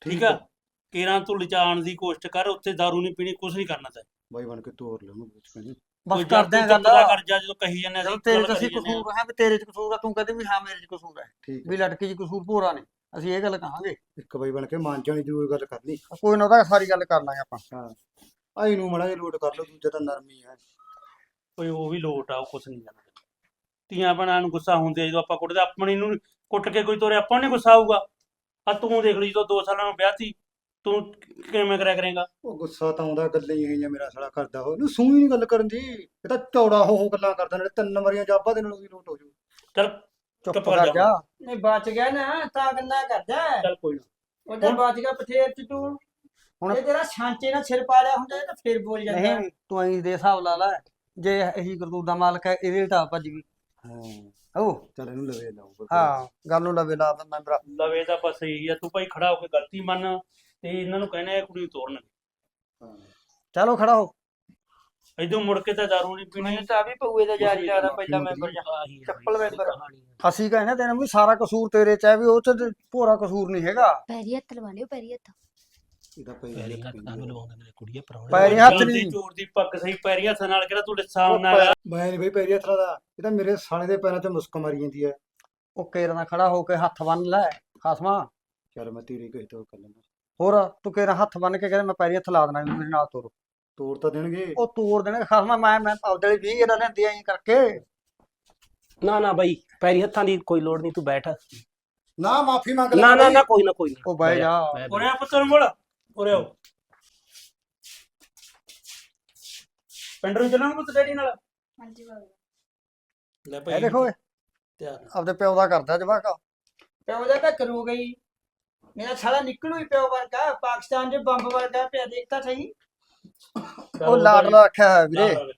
ਠੀਕ ਆ? ਕੇਰਾਂ ਤੂੰ ਲਚਾਉਣ ਦੀ ਕੋਸ਼ਿਸ਼ ਕਰ ਉੱਥੇ ਦਾਰੂ ਨਹੀਂ ਪੀਣੀ ਕੁਝ ਨਹੀਂ ਕਰਨਾ ਤੈ। ਬਾਈ ਬਣ ਕੇ ਤੋਰ ਲੈ ਉਹਨੂੰ ਵਿੱਚ ਕਹਿੰਦੀ। ਬਸ ਕਰਦੇ ਆ ਗੱਲ। ਕਰ ਜਾ ਜਦੋਂ ਕਹੀ ਜਾਂਦੇ ਜਦੋਂ ਅਸੀਂ ਤੇਰੇ ਚ ਅਸੀਂ ਜਾਂਦੇ ਕਸੂਰ ਹੈ ਵੀ ਤੇਰੇ ਚ ਕਸੂਰ ਆ ਤੂੰ ਕਹਿੰਦੇ ਵੀ ਹਾਂ ਮੇਰੇ ਚ ਕਸੂਰ ਹੈ ਠੀਕ ਵੀ ਲੜਕੀ ਚ ਕਸੂਰ ਪੂਰਾ ਨਹੀਂ ਅਸੀਂ ਇਹ ਗੱਲ ਕਹਾਂਗੇ। ਇੱਕ ਬਾਈ ਬਣ ਕੇ ਮਾਨ ਜਾਣੀ ਜ਼ਰੂਰ ਗੱਲ ਕਰਨੀ। ਕੋਈ ਨਾ ਉਹਦਾ ਸਾਰੀ ਗੱਲ ਕਰ ਲਾਂਗੇ ਆਪਾਂ। ਹਾਂ। ਆਈ ਨੂੰ ਮੜਾ ਲੋਟ ਕਰ ਲਓ ਦੂਜਾ ਤਾਂ ਨਰਮੀ ਹੈ ਕੋਈ ਉਹ ਵੀ ਲੋਟ ਆ ਉਹ ਕੁਝ ਨਹੀਂ ਜਾਣਦਾ ਧੀਆਂ ਭੈਣਾਂ ਨੂੰ ਗੁੱਸਾ ਹੁੰਦੇ ਜਦੋਂ ਆਪਾਂ ਕੁੱਟਦੇ ਆਪਣੀ ਨੂੰ ਕੁੱਟ ਕੇ ਕੋਈ ਤੋਰੇ ਆਪਾਂ ਨੂੰ ਨੀ ਗੁੱਸਾ ਆਊਗਾ। ਆ ਤੂੰ ਦੇਖ ਲਈ ਜਦੋਂ 2 ਸਾਲਾਂ ਨੂੰ ਵਿਆਹ ਸੀ ਤੂੰ ਕਿਵੇਂ ਕਰਿਆ ਕਰੇਗਾ? ਉਹ ਗੁੱਸਾ ਤਾਂ ਆਉਂਦਾ ਗੱਲਾਂ ਹੀ ਹੋਈਆਂ ਮੇਰਾ ਸਾਲਾ ਕਰਦਾ ਹੋ ਇਹਨੂੰ ਸੂਈ ਨਹੀਂ ਗੱਲ ਕਰਨ ਦੀ। ਇਹ ਤਾਂ ਚੌੜਾ ਹੋ ਹੋ ਗੱਲਾਂ ਕਰਦਾ ਨਾਲੇ ਤਿੰਨ ਮਰੀਆਂ ਜਾਬਾਂ ਦੇ ਨਾਲ ਵੀ ਲੋਟ ਹੋ ਜੂ। ਚਲ ਚੁੱਪ ਚੁੱਪ ਕਰ ਕਰ ਜਾ। ਨਹੀਂ ਬਚ ਗਿਆ ਨਾ ਤਾਂ ਕੰਨਾ ਕਰਦਾ। ਚੱਲ ਕੋਈ ਨਾ। ਉਹਦਾ ਬਚ ਗਿਆ ਪਥੇਰ ਚ ਤੂੰ। ਹੁਣ- ਇਹ ਤੇਰਾ ਛਾਂਚੇ ਨਾਲ ਸਿਰ ਪਾੜਿਆ ਹੁੰਦਾ ਇਹ ਤਾਂ ਫੇਰ ਬੋਲ ਜਾਂਦਾ। ਨਹੀਂ ਤੂੰ ਐਂ ਦੇ ਹਿਸਾਬ ਲਾ ਲੈ। ਜੇ ਇਹੀ ਕਰਤੂਤ ਦਾ ਮਾਲਕ ਹੈ ਇਹਦੇ ਢਾਹ ਭੱਜ ਗਈ। ਹਾਂ। ਓ। ਚੱਲ ਇਹਨੂੰ ਲਵੇ ਲਾਓ। ਹਾਂ ਗੱਲ ਨੂੰ ਲਵੇ ਲਾ ਦਿੰਦਾ ਮੇਰਾ। ਲਵੇ ਤਾਂ ਬਸ ਇਹੀ ਆ ਤੂੰ ਭਾਈ ਖੜਾ ਹੋ ਕੇ ਗਲਤੀ ਮੰਨ। ਤੇ ਇਹਨਾਂ ਨੂੰ ਕਹਿਣਾ ਇਹ ਕੁੜੀ ਨੂੰ ਚਲੋ ਖੜਾ ਹੋ। ਇਦੋਂ ਮੁੜ ਕੇ ਤਾਂ ਦਾਰੂ ਨਹੀਂ ਪੀਣੀ। ਮੈਨੂੰ ਤਾਂ ਵੀ ਪਊਏ ਦਾ ਜਾਰੀ ਕਰਦਾ ਪਹਿਲਾ ਮੈਂਬਰ ਜਾ ਚੱਪਲ ਮੈਂਬਰ। ਅਸੀਂ ਕਹਿੰਦੇ ਤੈਨੂੰ ਵੀ ਸਾਰਾ ਕਸੂਰ ਤੇਰੇ ਚ ਹੈ ਵੀ ਉਹ ਚ ਤੇ ਭੋਰਾ ਕਸੂਰ ਨਹੀਂ ਹੈਗਾ। ਪੈਰੀ ਹੱਥ ਲਵਾ ਲਿਓ ਪੈਰੀ ਹੱਥ। ਇਹਦਾ ਪਈ ਪੈਰੀ ਹੱਥ ਨਾਲ ਲਵਾਉਂਦੇ ਨੇ ਕੁੜੀਏ ਪਰਾਉਣੇ ਪੈਰੀ ਹੱਥ ਨਹੀਂ। ਚੋਰ ਦੀ ਪੱਗ ਸਹੀ ਪੈਰੀ ਹੱਥ ਨਾਲ ਕਿਹੜਾ ਤੂੰ ਲਿਸਾਂ ਨਾਲ ਮੈਂ ਨਹੀਂ ਬਈ ਪੈਰੀ ਹੱਥ ਦਾ। ਇਹ ਤਾਂ ਮੇਰੇ ਸਾਲੇ ਦੇ ਪੈਰਾਂ 'ਚ ਮੁਸਕ ਮਾਰੀ ਜਾਂਦੀ ਹੈ। ਉਹ ਕੇਰਾਂ ਨਾਲ ਖੜਾ ਹੋ ਕੇ ਹੱਥ ਬੰਨ ਲੈ ਖਾਸਮਾ। ਚੱਲ ਮੈਂ ਤੇਰੀ ਤੋਂ ਕਰ ਲੈਂਦਾ। ਹੋਰ ਤੂੰ ਕੇਰਾਂ ਹੱਥ ਬੰਨ ਕੇ ਕਹਿੰਦਾ ਮੈਂ ਪੈਰੀ ਹੱਥ ਲਾ ਦੇਣਾ ਵੀ ਮੇਰੇ ਨਾਲ ਤੋਰ। ਤੋੜ ਤਾਂ ਦੇਣਗੇ। ਉਹ ਤੋੜ ਦੇਣੇ ਖਾਸਮਾ ਮੈਂ ਮੈਂ ਆਪਦੇ ਲਈ 20 ਇਹਦਾ ਲੈਂਦੀ ਐਂ ਕਰਕੇ। ਨਾ ਨਾ ਬਈ ਪੈਰੀ ਹੱਥਾਂ ਦੀ ਕੋਈ ਲੋੜ ਨਹੀਂ ਤੂੰ ਬੈਠ। ਨਾ ਮਾਫੀ ਮੰਗ ਲੈ ਨਾ ਨਾ ਨਾ ਕੋਈ ਨਾ ਕੋਈ ਨਾ। ਉਹ ਬਹਿ ਜਾ। ਬਹਿ, ਬਹਿ। ਉਰੇ ਆ ਪੁੱਤਰ ਮੋੜ ਉਰੇ ਆਓ। ਪਿੰਡ ਨੂੰ ਚੱਲਾਂਗੇ ਪੁੱਤ ਡੈਡੀ ਨਾਲ? ਹਾਂਜੀ ਬਾਬਾ। ਲੈ ਇਹ ਦੇਖੋ ਇਹ। ਤਿਆਰ। ਆਪਦੇ ਪਿਓ ਦਾ ਕਰਦਾ ਜਵਾਕ। ਪਿਓ ਦਾ ਤਾਂ ਕਰੂ ਗਈ ਮੇਰਾ ਸਾਲਾ ਨਿਕਲੂ ਹੀ ਪਿਓ ਵਰਗਾ ਪਾਕਿਸਤਾਨ ਦੇ ਬੰਬ ਵਰਗਾ ਪਿਆ ਦੇਖਤਾ ਸਹੀ। ਉਹ ਲਾਡਲਾ ਰੱਖਿਆ ਹੈ ਵੀਰੇ।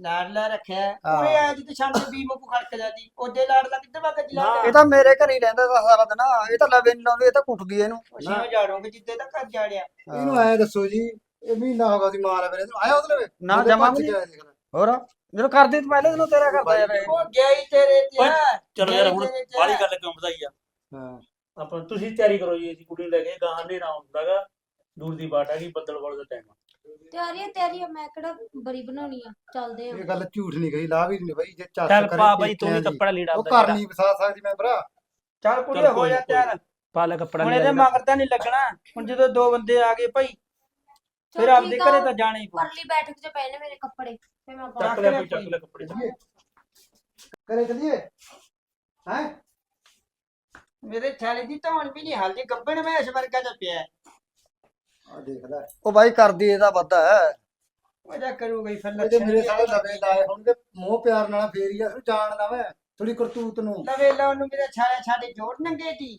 ਲਾਡਲਾ ਰੱਖਿਆ। ਉਹਨੇ ਆ ਜਿੱਤੇ ਸ਼ਾਮੇ ਵੀ ਮੁੱਕ ਖੜਕ ਜਾਂਦੀ। ਉਹਦੇ ਲਾਡਲਾ ਕਿੱਧਰ ਵਗ ਜਿਲਾ ਇਹ ਤਾਂ ਮੇਰੇ ਘਰ ਹੀ ਰਹਿੰਦਾ ਤਾ ਸਾਰਾ ਦਿਨ। ਇਹ ਤਾਂ ਲਵੇ ਨਹੀਂ ਲਾਉਂਦੀ ਇਹ ਤਾਂ ਕੁੱਟਦੀ ਇਹਨੂੰ। ਅਸੀਂ ਜਾੜੋਗੇ ਜਿੱਦੇ ਦਾ ਘਰ ਜਾੜਿਆ। ਇਹਨੂੰ ਐ ਦੱਸੋ ਜੀ ਇਹ ਮਹੀਨਾ ਹੋ ਗਿਆ ਸੀ ਮਾਰ ਮੇਰੇ ਆਇਆ ਉਹਦੇ ਨਾ ਜਮਾ ਨਹੀਂ। ਹੋਰ? ਜਦੋਂ ਕਰਦੀ ਤੂੰ ਪਹਿਲੇ ਦਿਨੋਂ ਤੇਰਾ ਕਰਦਾ ਯਾਰ। ਇਹ। ਉਹ ਗਿਆ ਹੀ ਤੇਰੇ ਤੇ। ਚਲੋ ਯਾਰ ਹੁਣ ਤੇ। ਆ। ਗੱਲ ਕਿਉਂ ਵਧਾਈ ਆ? ਹਾਂ। ਆਪਾਂ ਤੁਸੀਂ ਤਿਆਰੀ ਕਰੋ ਜੀ ਅਸੀਂ ਕੁੜੀ ਨੂੰ ਲੈ ਕੇ ਗਾਂ ਹਨੇਰਾ ਹੁੰਦਾਗਾ ਦੂਰ ਦੀ ਬਾਟ ਹੈਗੀ ਬੱਦਲਵਾਲ ਦਾ ਟਾਈਮ ਤਿਆਰੀ ਹੈ ਤਿਆਰੀ ਹੈ ਮੈਂ ਕਿਹੜਾ ਬਰੀ ਬਣਾਉਣੀ ਆ ਚੱਲਦੇ ਆ। ਇਹ ਗੱਲ ਝੂਠ ਨਹੀਂ ਕਹੀ ਲਾ ਵੀ ਨਹੀਂ ਬਈ ਜੇ ਚੱਸ ਚੱਲ ਪਾ ਬਾਈ ਤੂੰ ਵੀ ਕੱਪੜਾ ਲੀੜਾ ਉਹ ਆਪਦਾ ਘਰ ਨਹੀਂ ਵਸਾ ਸਕਦੀ ਮੈਂ ਭਰਾ। ਚੱਲ ਕੁੜੀ ਚੱਲ ਹੋ ਕੋਈ ਜਾ ਨੀ, ਤਿਆਰ। ਪਾ ਲੈ ਕੱਪੜਾ ਹੁਣ ਲੀੜਾ ਇਹਦੇ ਜਿਹੜਾ। ਮਗਰ ਤਾਂ ਨਹੀਂ ਲੱਗਣਾ। ਹੁਣ ਜਦੋਂ ਦੋ ਬੰਦੇ ਆ ਗਏ ਭਾਈ ਚੱਲ ਫਿਰ ਆਪਦੇ ਠੀਕ ਆ, ਘਰੇ ਤਾਂ ਜਾਣਾ ਹੀ ਪਊ। ਪਰਲੀ ਬੈਠਕ 'ਚ ਪਏ ਨੇ ਮੇਰੇ ਕੱਪੜੇ ਫੇ ਮੈਂ ਪਾ ਚੱਕ ਲੈ ਭਾਈ ਚੱਕ ਲੈ ਕੱਪੜੇ। ਚੱਲੀਏ। ਕਰੇ ਚੱਲੀਏ? ਹੈ? ਮੇਰੇ ਥਾਲੀ ਦੀ ਧੌਣ ਵੀ ਨਹੀਂ ਹਲਦੀ ਗੱਬਣ ਮੈਂ ਇਸ ਵਰਗਾ ਚ ਪਿਆ ਆ ਦੇਖਦਾ ਉਹ ਬਾਈ ਕਰਦੀ ਇਹਦਾ ਵੱਧਾ ਹੈ। ਵਜਾ ਕਰੂਗਾ ਹੀ ਫਿਰ ਇਹਦੇ ਲੱਛਣ ਮੇਰੇ ਵੀ ਸਾਰੇ ਲਵੇ ਲਾਏ ਹੋਣਗੇ ਮੋਹ ਪਿਆਰ ਨਾਲ ਫੇਰ ਹੀ ਆ ਇਹਨੂੰ ਜਾਣਦਾ ਮੈਂ ਥੋੜੀ ਕਰਤੂਤ ਨੂੰ। ਲਵੇ ਲਾਉਣ ਨੂੰ ਮੇਰੇ ਛਾਇਆ ਛਾੜੇ ਜੋੜ ਨੰਗੇ ਦੀ।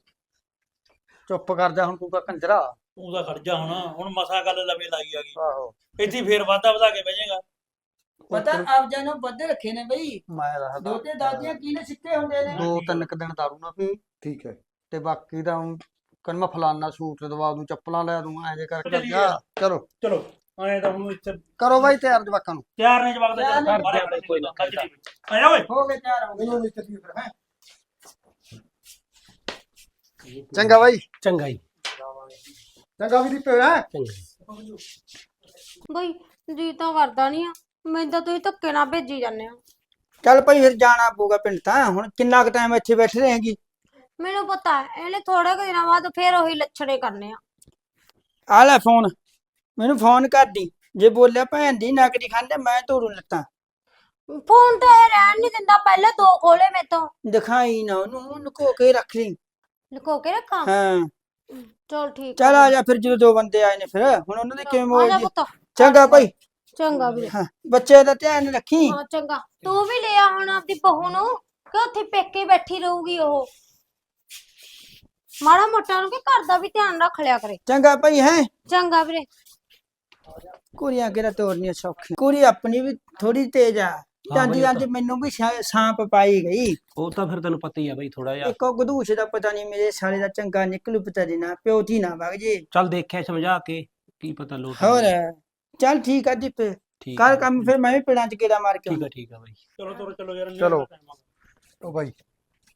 ਚੁੱਪ ਕਰ ਜਾ ਹੁਣ ਤੂੰ ਕਾ ਕੰਜਰਾ। ਤੂੰ ਤਾਂ ਖੜ ਜਾ ਹੁਣ ਹੁਣ ਮਸਾ ਗੱਲ ਲਵੇ ਲਾਈ ਆ ਗਈ। ਆਹੋ। ਇੱਥੇ ਫੇਰ ਵਾਧਾ ਵਧਾ ਕੇ ਬਹਿ ਜਾਏਗਾ। ਪਤਾ ਆਪ ਜਾਨੋ ਬੱਦੇ ਰੱਖੇ ਨੇ ਬਈ। ਮੈਂ ਦੱਸਦਾ। ਦੋਤੇ ਦਾਦੀਆਂ ਕੀ ਨੇ ਸਿੱਟੇ ਹੁੰਦੇ ਨੇ? ਦੋ ਤਿੰਨ ਕੁ ਦਿਨ ਦਾਰੂ ਨਾ ਪੀ। ਠੀਕ ਹੈ। ਤੇ ਬਾਕੀ ਹੁਣ ਕਹਿੰਦਾ ਮੈਂ ਫਲਾਨਾ ਸੂਟ ਦਵਾ ਦੂੰ ਚੱਪਲਾਂ ਲੈ ਦੂੰ ਐ ਜੇ ਕਰਕੇ। ਜਾ। ਚਲੋ। ਚਲੋ ਆਏ ਤਾਂ ਹੁਣ ਇੱਥੇ ਕਰੋ ਬਾਈ ਤਿਆਰ ਜਵਾਕਾਂ ਨੂੰ। ਤਿਆਰ ਨੇ ਜਵਾਬ ਦਾ ਨੇ, ਦੇ, ਕੋਈ ਨਾ, ਭੱਜ ਲਈ। ਆ ਜਾ ਓਏ। ਹੋ ਗਏ ਤਿਆਰ ਹੋ ਗਏ। ਚੱਲੀਏ ਫਿਰ ਹੈ। ਚੰਗਾ ਬਾਈ। ਚੰਗਾ ਜੀ। ਚੰਗਾ ਵੀ ਦੀ ਹੈ। ਚੰਗਾ। ਬਈ ਜੀ ਤਾਂ ਕਰਦਾ ਨਹੀਂ ਆ। ਮੈਂ ਤਾਂ ਤੁਸੀਂ ਧੱਕੇ ਨਾਲ ਭੇਜੀ ਜਾਂਦੇ ਆ ਚੱਲ ਭਾਈ ਫਿਰ ਜਾਣਾ ਪਊਗਾ ਪਿੰਡ ਤਾਂ ਹੁਣ ਕਿੰਨਾ ਕੁ ਟਾਈਮ ਇੱਥੇ ਬੈਠੇ ਰਹੇਗੀ? ਮੈਨੂੰ ਪਤਾ ਹੈ ਇਹਨੇ ਥੋੜੇ ਕੁ ਦਿਨਾਂ ਬਾਅਦ ਫੇਰ ਉਹੀ ਲੱਛਣੇ ਕਰਨੇ ਆ। ਆ ਲੈ ਫੋਨ ਮੈਨੂੰ ਫੋਨ ਕਰਦੀ ਜੇ ਬੋਲਿਆ ਭੈਣ ਦੀ ਨਕਦੀ ਖਾਂਦੇ ਮੈਂ ਤੋੜੂ ਲੱਤਾਂ। ਫੋਨ ਤਾਂ ਇਹ ਰਹਿਣ ਨਹੀਂ ਦਿੰਦਾ ਪਹਿਲੇ ਦੋ ਖੋਲੇ ਮੇਰੇ ਤੋਂ। ਦਿਖਾਈ ਨਾ ਉਹਨੂੰ ਲੁਕੋ ਕੇ ਰੱਖ ਲਈ। ਲੁਕੋ ਕੇ ਰੱਖਾਂ? ਹਾਂ। ਚਲ ਠੀਕ ਚੱਲ ਆ। ਜਾ ਫਿਰ ਜਦੋਂ ਦੋ ਬੰਦੇ ਆਏ ਨੇ ਫਿਰ ਹੁਣ ਉਹਨਾਂ ਦੀ ਕਿਵੇਂ ਪੁੱਤ। ਚੰਗਾ ਭਾਈ। ਚੰਗਾ ਵੀਰੇ। ਹਾਂ ਬੱਚੇ ਦਾ ਧਿਆਨ ਰੱਖੀ। ਹਾਂ ਚੰਗਾ। ਤੂੰ ਵੀ ਲੈ ਆ ਹੁਣ ਆਪਦੀ ਬਹੂ ਨੂੰ ਕਿ ਉੱਥੇ ਪੇਕੇ ਬੈਠੀ ਰਹੂਗੀ ਉਹ। ਮਾੜਾ ਮੋਟਾ ਨੂੰ ਕਿ ਘਰ ਦਾ ਵੀ ਧਿਆਨ ਰੱਖ ਲਿਆ ਕਰੇ। ਚੰਗਾ ਭਾਈ ਹੈ? ਚੰਗਾ ਵੀਰੇ। ਕੁੜੀਆਂ ਕਿਹੜਾ ਤੋੜਨੀਆਂ ਸੌਖੀਆਂ। ਕੁੜੀ ਆਪਣੀ ਵੀ ਥੋੜੀ ਤੇਜ਼ ਆ। ਜਾਂਦੀ ਜਾਂਦੀ ਮੈਨੂੰ ਵੀ ਸ਼ਾ- ਸਾਂਪ ਪਾਈ ਗਈ। ਉਹ ਤਾਂ ਫਿਰ ਤੈਨੂੰ ਪਤਾ ਹੀ ਆ ਬਈ ਥੋੜਾ ਜਿਹਾ। ਇੱਕ ਗਦੂਸ਼ ਦਾ ਪਤਾ ਨਹੀਂ ਮੇਰੇ ਸਾਲੇ ਦਾ ਚੰਗਾ ਨਿਕਲੂ ਪਤਾ ਨਹੀਂ ਨਾ ਪਿਓ ਧੀ ਨਾ ਵਗ ਜੇ। ਚੱਲ ਦੇਖਿਆ ਸਮਝਾ ਕੇ ਕੀ ਪਤਾ ਲੋਟ ਹੋਰ? ਚੱਲ ਠੀਕ ਆ ਦੀਪ ਠੀਕ ਕੱਲ ਕੰਮ ਫਿਰ ਮੈਂ ਵੀ ਪਿੰਡਾਂ ਚ ਗੇੜਾ ਮਾਰ ਕੇ ਠੀਕ ਆਉਂਦਾ। ਆ ਠੀਕ ਆ ਬਈ। ਚਲੋ ਚਲੋ ਚਲੋ ਯਾਰ ਚਲੋ। ਉਹ ਬਾਈ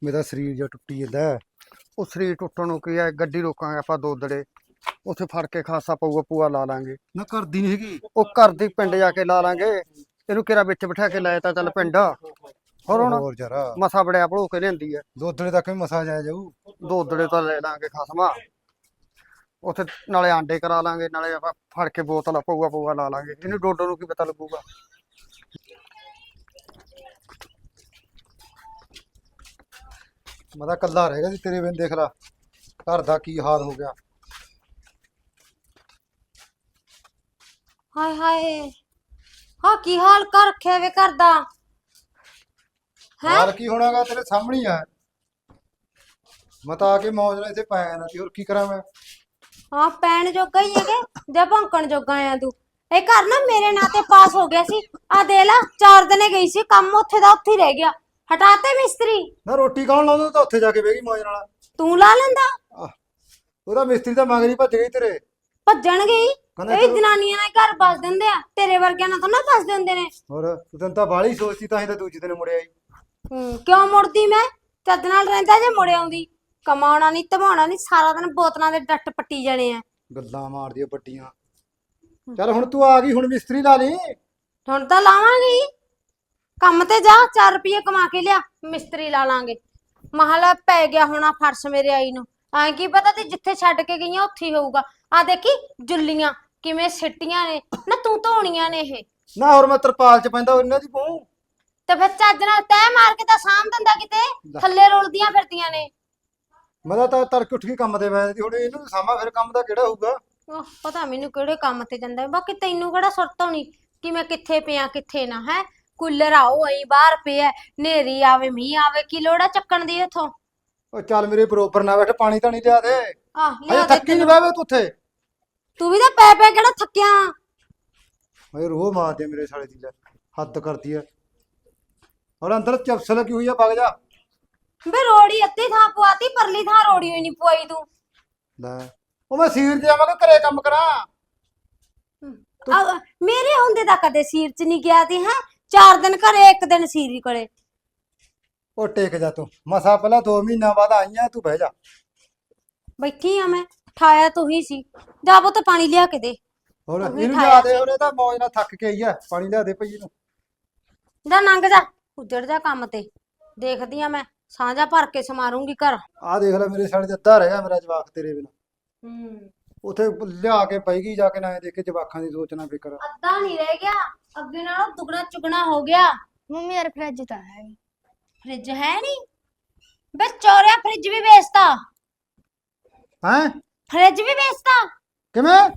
ਮੇਰਾ ਸਰੀਰ ਜਿਹਾ ਟੁੱਟੀ ਜਾਂਦਾ ਹੈ। ਉਹ ਸਰੀਰ ਟੁੱਟਣ ਨੂੰ ਕੀ ਹੈ ਗੱਡੀ ਰੋਕਾਂਗੇ ਆਪਾਂ ਦੋਦੜੇ ਉੱਥੇ ਫੜ ਕੇ ਖਾਸਾ ਪਊਗਾ ਪੂਆ ਲਾ ਲਾਂਗੇ। ਨਾ ਕਰਦੀ ਨਹੀਂ ਹੈਗੀ। ਉਹ ਘਰ ਦੀ ਪਿੰਡ ਜਾ ਕੇ ਲਾ ਲਾਂਗੇ। ਇਹਨੂੰ ਕਿਹੜਾ ਵਿੱਚ ਬਿਠਾ ਕੇ ਲਾਇਆ ਤਾਂ ਚੱਲ ਪਿੰਡ। ਹੋਰ ਹੁਣ ਹੋਰ ਜਰਾ। ਮਸਾ ਬੜਿਆ ਭੜੋ ਕੇ ਲਿਆਂਦੀ ਹੈ। ਦੋਦੜੇ ਤੱਕ ਵੀ ਮਸਾ ਜਾਇਆ ਜਾਊ। ਦੋਦੜੇ ਤਾਂ ਲੈ ਲਾਂਗੇ ਖਸਮਾ। ਉੱਥੇ ਨਾਲੇ ਆਂਡੇ ਕਰਾ ਲਾਂਗੇ ਨਾਲੇ ਆਪਾਂ ਫੜ ਕੇ ਬੋਤਲ ਪਊਆ ਪਊਆ ਲਾ ਲਾਂਗੇ। ਇਹਨੂੰ ਡੋਡੋ ਨੂੰ ਕੀ ਪਤਾ ਲੱਗੂਗਾ? ਮੈਂ ਤਾਂ ਕੱਲਾ ਰਹਿ ਗਿਆ ਸੀ ਤੇਰੇ ਬਿਨ ਦੇਖ ਲਾ। ਘਰ ਦਾ ਕੀ ਹਾਲ ਹੋ ਗਿਆ? ਹਾਏ ਹਾਏ। ਹਾਂ ਕੀ ਹਾਲ ਕਰ ਰੱਖਿਆ ਵੇ ਘਰ ਦਾ? ਹੈ? ਹਾਲ ਕੀ ਹੋਣਾਗਾ ਤੇਰੇ ਸਾਹਮਣੇ ਹੀ ਆ। ਮੈਂ ਤਾਂ ਆ ਕੇ ਮੌਜ ਨਾਲ ਇੱਥੇ ਪਾਇਆ ਨਾ ਸੀ ਹੋਰ ਕੀ ਕਰਾਂ ਮੈਂ? ਹਾਂ ਪੈਣ ਜੋਗਾ ਹੀ ਹੈਗੇ ਦੇ ਭੌਂਕਣ ਜੋਗਾ ਆ ਤੂੰ। ਇਹ ਘਰ ਨਾ ਮੇਰੇ ਨਾਂ ਤੇ ਪਾਸ ਹੋ ਗਿਆ ਸੀ। ਆ ਦੇ ਲਾ ਚਾਰ ਦਿਨੇ ਗਈ ਸੀ ਕੰਮ ਉੱਥੇ ਦਾ ਉੱਥੇ ਹੀ ਰਹਿ ਗਿਆ। ਹਟਾਤੇ ਮਿਸਤਰੀ? ਨਾ ਰੋਟੀ ਕੌਣ ਲਾਉਂਦਾ ਤਾਂ ਉੱਥੇ ਜਾ ਕੇ ਬਹਿ ਗਈ ਮੌਜ ਨਾਲ। ਤੂੰ ਲਾ ਲੈਂਦਾ? ਆਹ, ਉਹਦਾ ਮਿਸਤਰੀ ਤਾਂ ਮੰਗ ਨਹੀਂ ਭੱਜ ਗਈ ਤੇਰੇ। ਭੱਜਣ ਗਈ? ਕਹਿੰਦਾ ਇਹ ਚਲੋ- ਜਨਾਨੀਆਂ ਨਾਲ ਘਰ ਬਸ ਦਿੰਦੇ ਆ। ਤੇਰੇ ਵਰਗਿਆਂ ਨਾਲ ਤਾਂ ਨਾ ਬਸ ਦਿੰਦੇ ਨੇ। ਹੋਰ ਤੂੰ ਤੈਨੂੰ ਤਾਂ ਬਾਹਲੀ ਸੋਚਦੀ ਤਾਂ ਹੀ ਤਾਂ ਦੂਜੇ ਦਿਨ ਮੁੜਿਆ ਈ। ਹੂੰ ਕਿਉਂ ਮੁੜਦੀ ਮੈਂ? ਚੱਜ ਨਾਲ ਰਹਿੰਦਾ ਜੇ ਮੁੜ ਆਉਂਦੀ। ਕਮਾਉਣਾ ਨਹੀਂ ਧਮਾਉਣਾ ਨਹੀਂ ਸਾਰਾ ਦਿਨ ਬੋਤਲਾਂ ਦੇ ਡੱਟ ਪੱਟੀ ਜਾਣੇ ਆ। ਗੱਲਾਂ ਮਾਰਦੀਆਂ ਵੱਡੀਆਂ ਚੱਲ ਹੁਣ ਤੂੰ ਆ ਗਈ ਹੁਣ ਮਿਸਤਰੀ ਲਾ ਲਈ। ਹੁਣ ਤਾਂ ਲਾਵਾਂਗੀ ਕੰਮ ਤੇ ਜਾ 4 ਰੁਪਏ ਕਮਾ ਕੇ ਲਿਆ ਮਿਸਤਰੀ ਲਾ ਲਾਂਗੇ। ਮਹਲਾ ਪੈ ਗਿਆ ਹੋਣਾ ਫਰਸ਼ ਮੇਰੇ ਆਈ ਨੂੰ। ਐਂ ਕੀ ਪਤਾ ਤੇ ਜਿੱਥੇ ਛੱਡ ਕੇ ਗਈਆਂ ਉੱਥੇ ਹੀ ਹੋਊਗਾ। ਆ ਦੇਖੀ ਜੁੱਲੀਆਂ ਕਿਵੇਂ ਸਿੱਟੀਆਂ ਨੇ। ਨਾ ਤੂੰ ਧੋਣੀਆਂ ਨੇ ਇਹ। ਨਾ ਹੋਰ ਮੈਂ ਤਰਪਾਲ ਚ ਪੈਂਦਾ ਉਹਨਾਂ ਦੀ ਪਊ ਤੇ ਫਿਰ ਚੱਜ ਨਾਲ ਤੈਅ ਮਾਰ ਕੇ ਤਾਂ ਸਾਂਭ ਦਿੰਦਾ ਕਿਤੇ। ਥੱਲੇ ਰੁਲਦੀਆਂ ਫਿਰਦੀਆਂ ਨੇ। ਮੈਂ ਤਾਂ ਤਾਂ ਤੜਕੇ ਉੱਠ ਕੇ ਕੰਮ ਤੇ ਬੈਠਦੀ ਹੁਣ ਇਹਨੂੰ ਸਾਮਾ ਫਿਰ ਕੰਮ ਦਾ ਕਿਹੜਾ ਹੋਊਗਾ? ਪਤਾ ਮੈਨੂੰ ਕਿਹੜੇ ਕੰਮ ਤੇ ਜਾਂਦਾ ਹੈ। ਬਾਕੀ ਤੈਨੂੰ ਕਿਹੜਾ ਸੁਰਤ ਹੋਣੀ ਕਿ ਮੈਂ ਕਿੱਥੇ ਪਿਆ ਕਿੱਥੇ ਨਾ ਹੈ? ਕੂਲਰ ਆਓ ਅਈ ਬਾਹਰ ਪਿਆ ਨੇਰੀ ਆਵੇ ਮੀਂਹ ਆਵੇ ਕੀ ਲੋੜਾ ਚੱਕਣ ਦੀ ਇਥੋਂ? ਉਹ ਚੱਲ ਮੇਰੇ ਬਰੋਬਰ ਨਾ ਬੈਠ ਪਾਣੀ ਤਾਂ ਨਹੀਂ ਲਿਆ ਦੇ। ਅਜੇ ਲਿਆ ਦੇ ਥੱਕੀ ਨਹੀਂ ਬਾਵੇ ਤੂੰ ਉੱਥੇ? ਤੂੰ ਵੀ ਤਾਂ ਪੈ ਪੈ ਕਿਹੜਾ ਥੱਕਿਆ? ਓਏ ਰੋਹ ਮਾਰਦੇ ਮੇਰੇ ਸਾਲੇ ਦੀ ਲੈ ਹੱਦ ਕਰਦੀ ਐ। ਔਰ ਅੰਦਰ ਚਪਸ ਲੱਗੀ ਹੋਈ ਆ ਵਗ ਜਾ। ਬੇ ਰੋੜੀ ਅੱਧੀ ਥਾਂ ਪਵਾਤੀ ਪਰਲੀ ਥਾਂ ਰੋੜੀ ਹੋਈ ਨਹੀਂ ਪਵਾਈ ਤੂੰ। ਲੈ ਉਹ ਮੈਂ ਸੀਰ ਤੇ ਆਵਾਂਗਾ ਘਰੇ ਕੰਮ ਕਰਾਂ? ਆ, ਮੇਰੇ ਹੁੰਦੇ ਤਾਂ ਕਦੇ ਸੀਰ ਚ ਨਹੀਂ ਗਿਆ ਤੀ ਹੈ? ਚਾਰ ਦਿਨ ਘਰੇ ਇੱਕ ਦਿਨ ਸੀਰੀ ਕੋਲੇ। ਉਹ ਟੇਕ ਜਾ ਤੂੰ। ਮਸਾ ਪਹਿਲਾਂ 2 ਮਹੀਨਾ ਬਾਅਦ ਆਈਆਂ ਤੂੰ ਬਹਿ ਜਾ। ਬੈਠੀ ਆ ਮੈਂ ਠਾਇਆ ਤੂੰ ਹੀ ਸੀ। ਜਾ ਪੁੱਤ ਪਾਣੀ ਲਿਆ ਕੇ ਦੇ। ਹੋਰ ਉਹ ਵੀ ਇਹਨੂੰ ਖਾਇਆ ਲਿਆ ਦੇ ਉਹਨੇ ਤਾਂ ਮੌਜ ਨਾਲ ਥੱਕ ਕੇ ਆਈ ਆ। ਪਾਣੀ ਲਿਆ ਦੇ ਭਈ ਨੂੰ ਜਾ ਨੰਗ ਜਾ ਉੱਜੜ ਜਾ ਕੰਮ ਤੇ। ਦੇਖਦੀ ਆ ਮੈਂ। ਸਾਂਝਾ ਭਰ ਕੇ ਸਮਾਰੂੰਗੀ ਘਰ। ਆਹ ਦੇਖ ਲੈ ਮੇਰੇ ਸਾਲੇ ਤੇ ਅੱਧਾ ਰਹਿ ਗਿਆ ਮੇਰਾ ਜਵਾਕ ਤੇਰੇ ਬਿਨਾ। ਹੂੰ। ਉਥੇ ਲਿਆ ਕੇ ਪਈ ਗਈ ਜਾ ਕੇ ਨਾ ਇਹ ਦੇਖ ਕੇ ਜਵਾਕਾਂ ਦੀ ਸੋਚਣਾ ਫਿਕਰ। ਅੱਧਾ ਨਹੀਂ ਰਹਿ ਗਿਆ। ਅੱਗੇ ਨਾਲੋਂ ਦੁਗਣਾ ਚੁਗਣਾ ਹੋ ਗਿਆ। ਮੰਮੀ ਯਾਰ ਫਰਿੱਜ ਤਾਂ ਹੈ ਨੀ। ਫ੍ਰਿਜ ਹੈ ਨਹੀਂ ਬੇ ਚੋਰਿਆ ਫ੍ਰਿਜ ਵੀ ਵੇਚਤਾ। ਹੈ? ਫ੍ਰਿਜ ਵੀ ਵੇਚਤਾ। ਕਿਵੇਂ?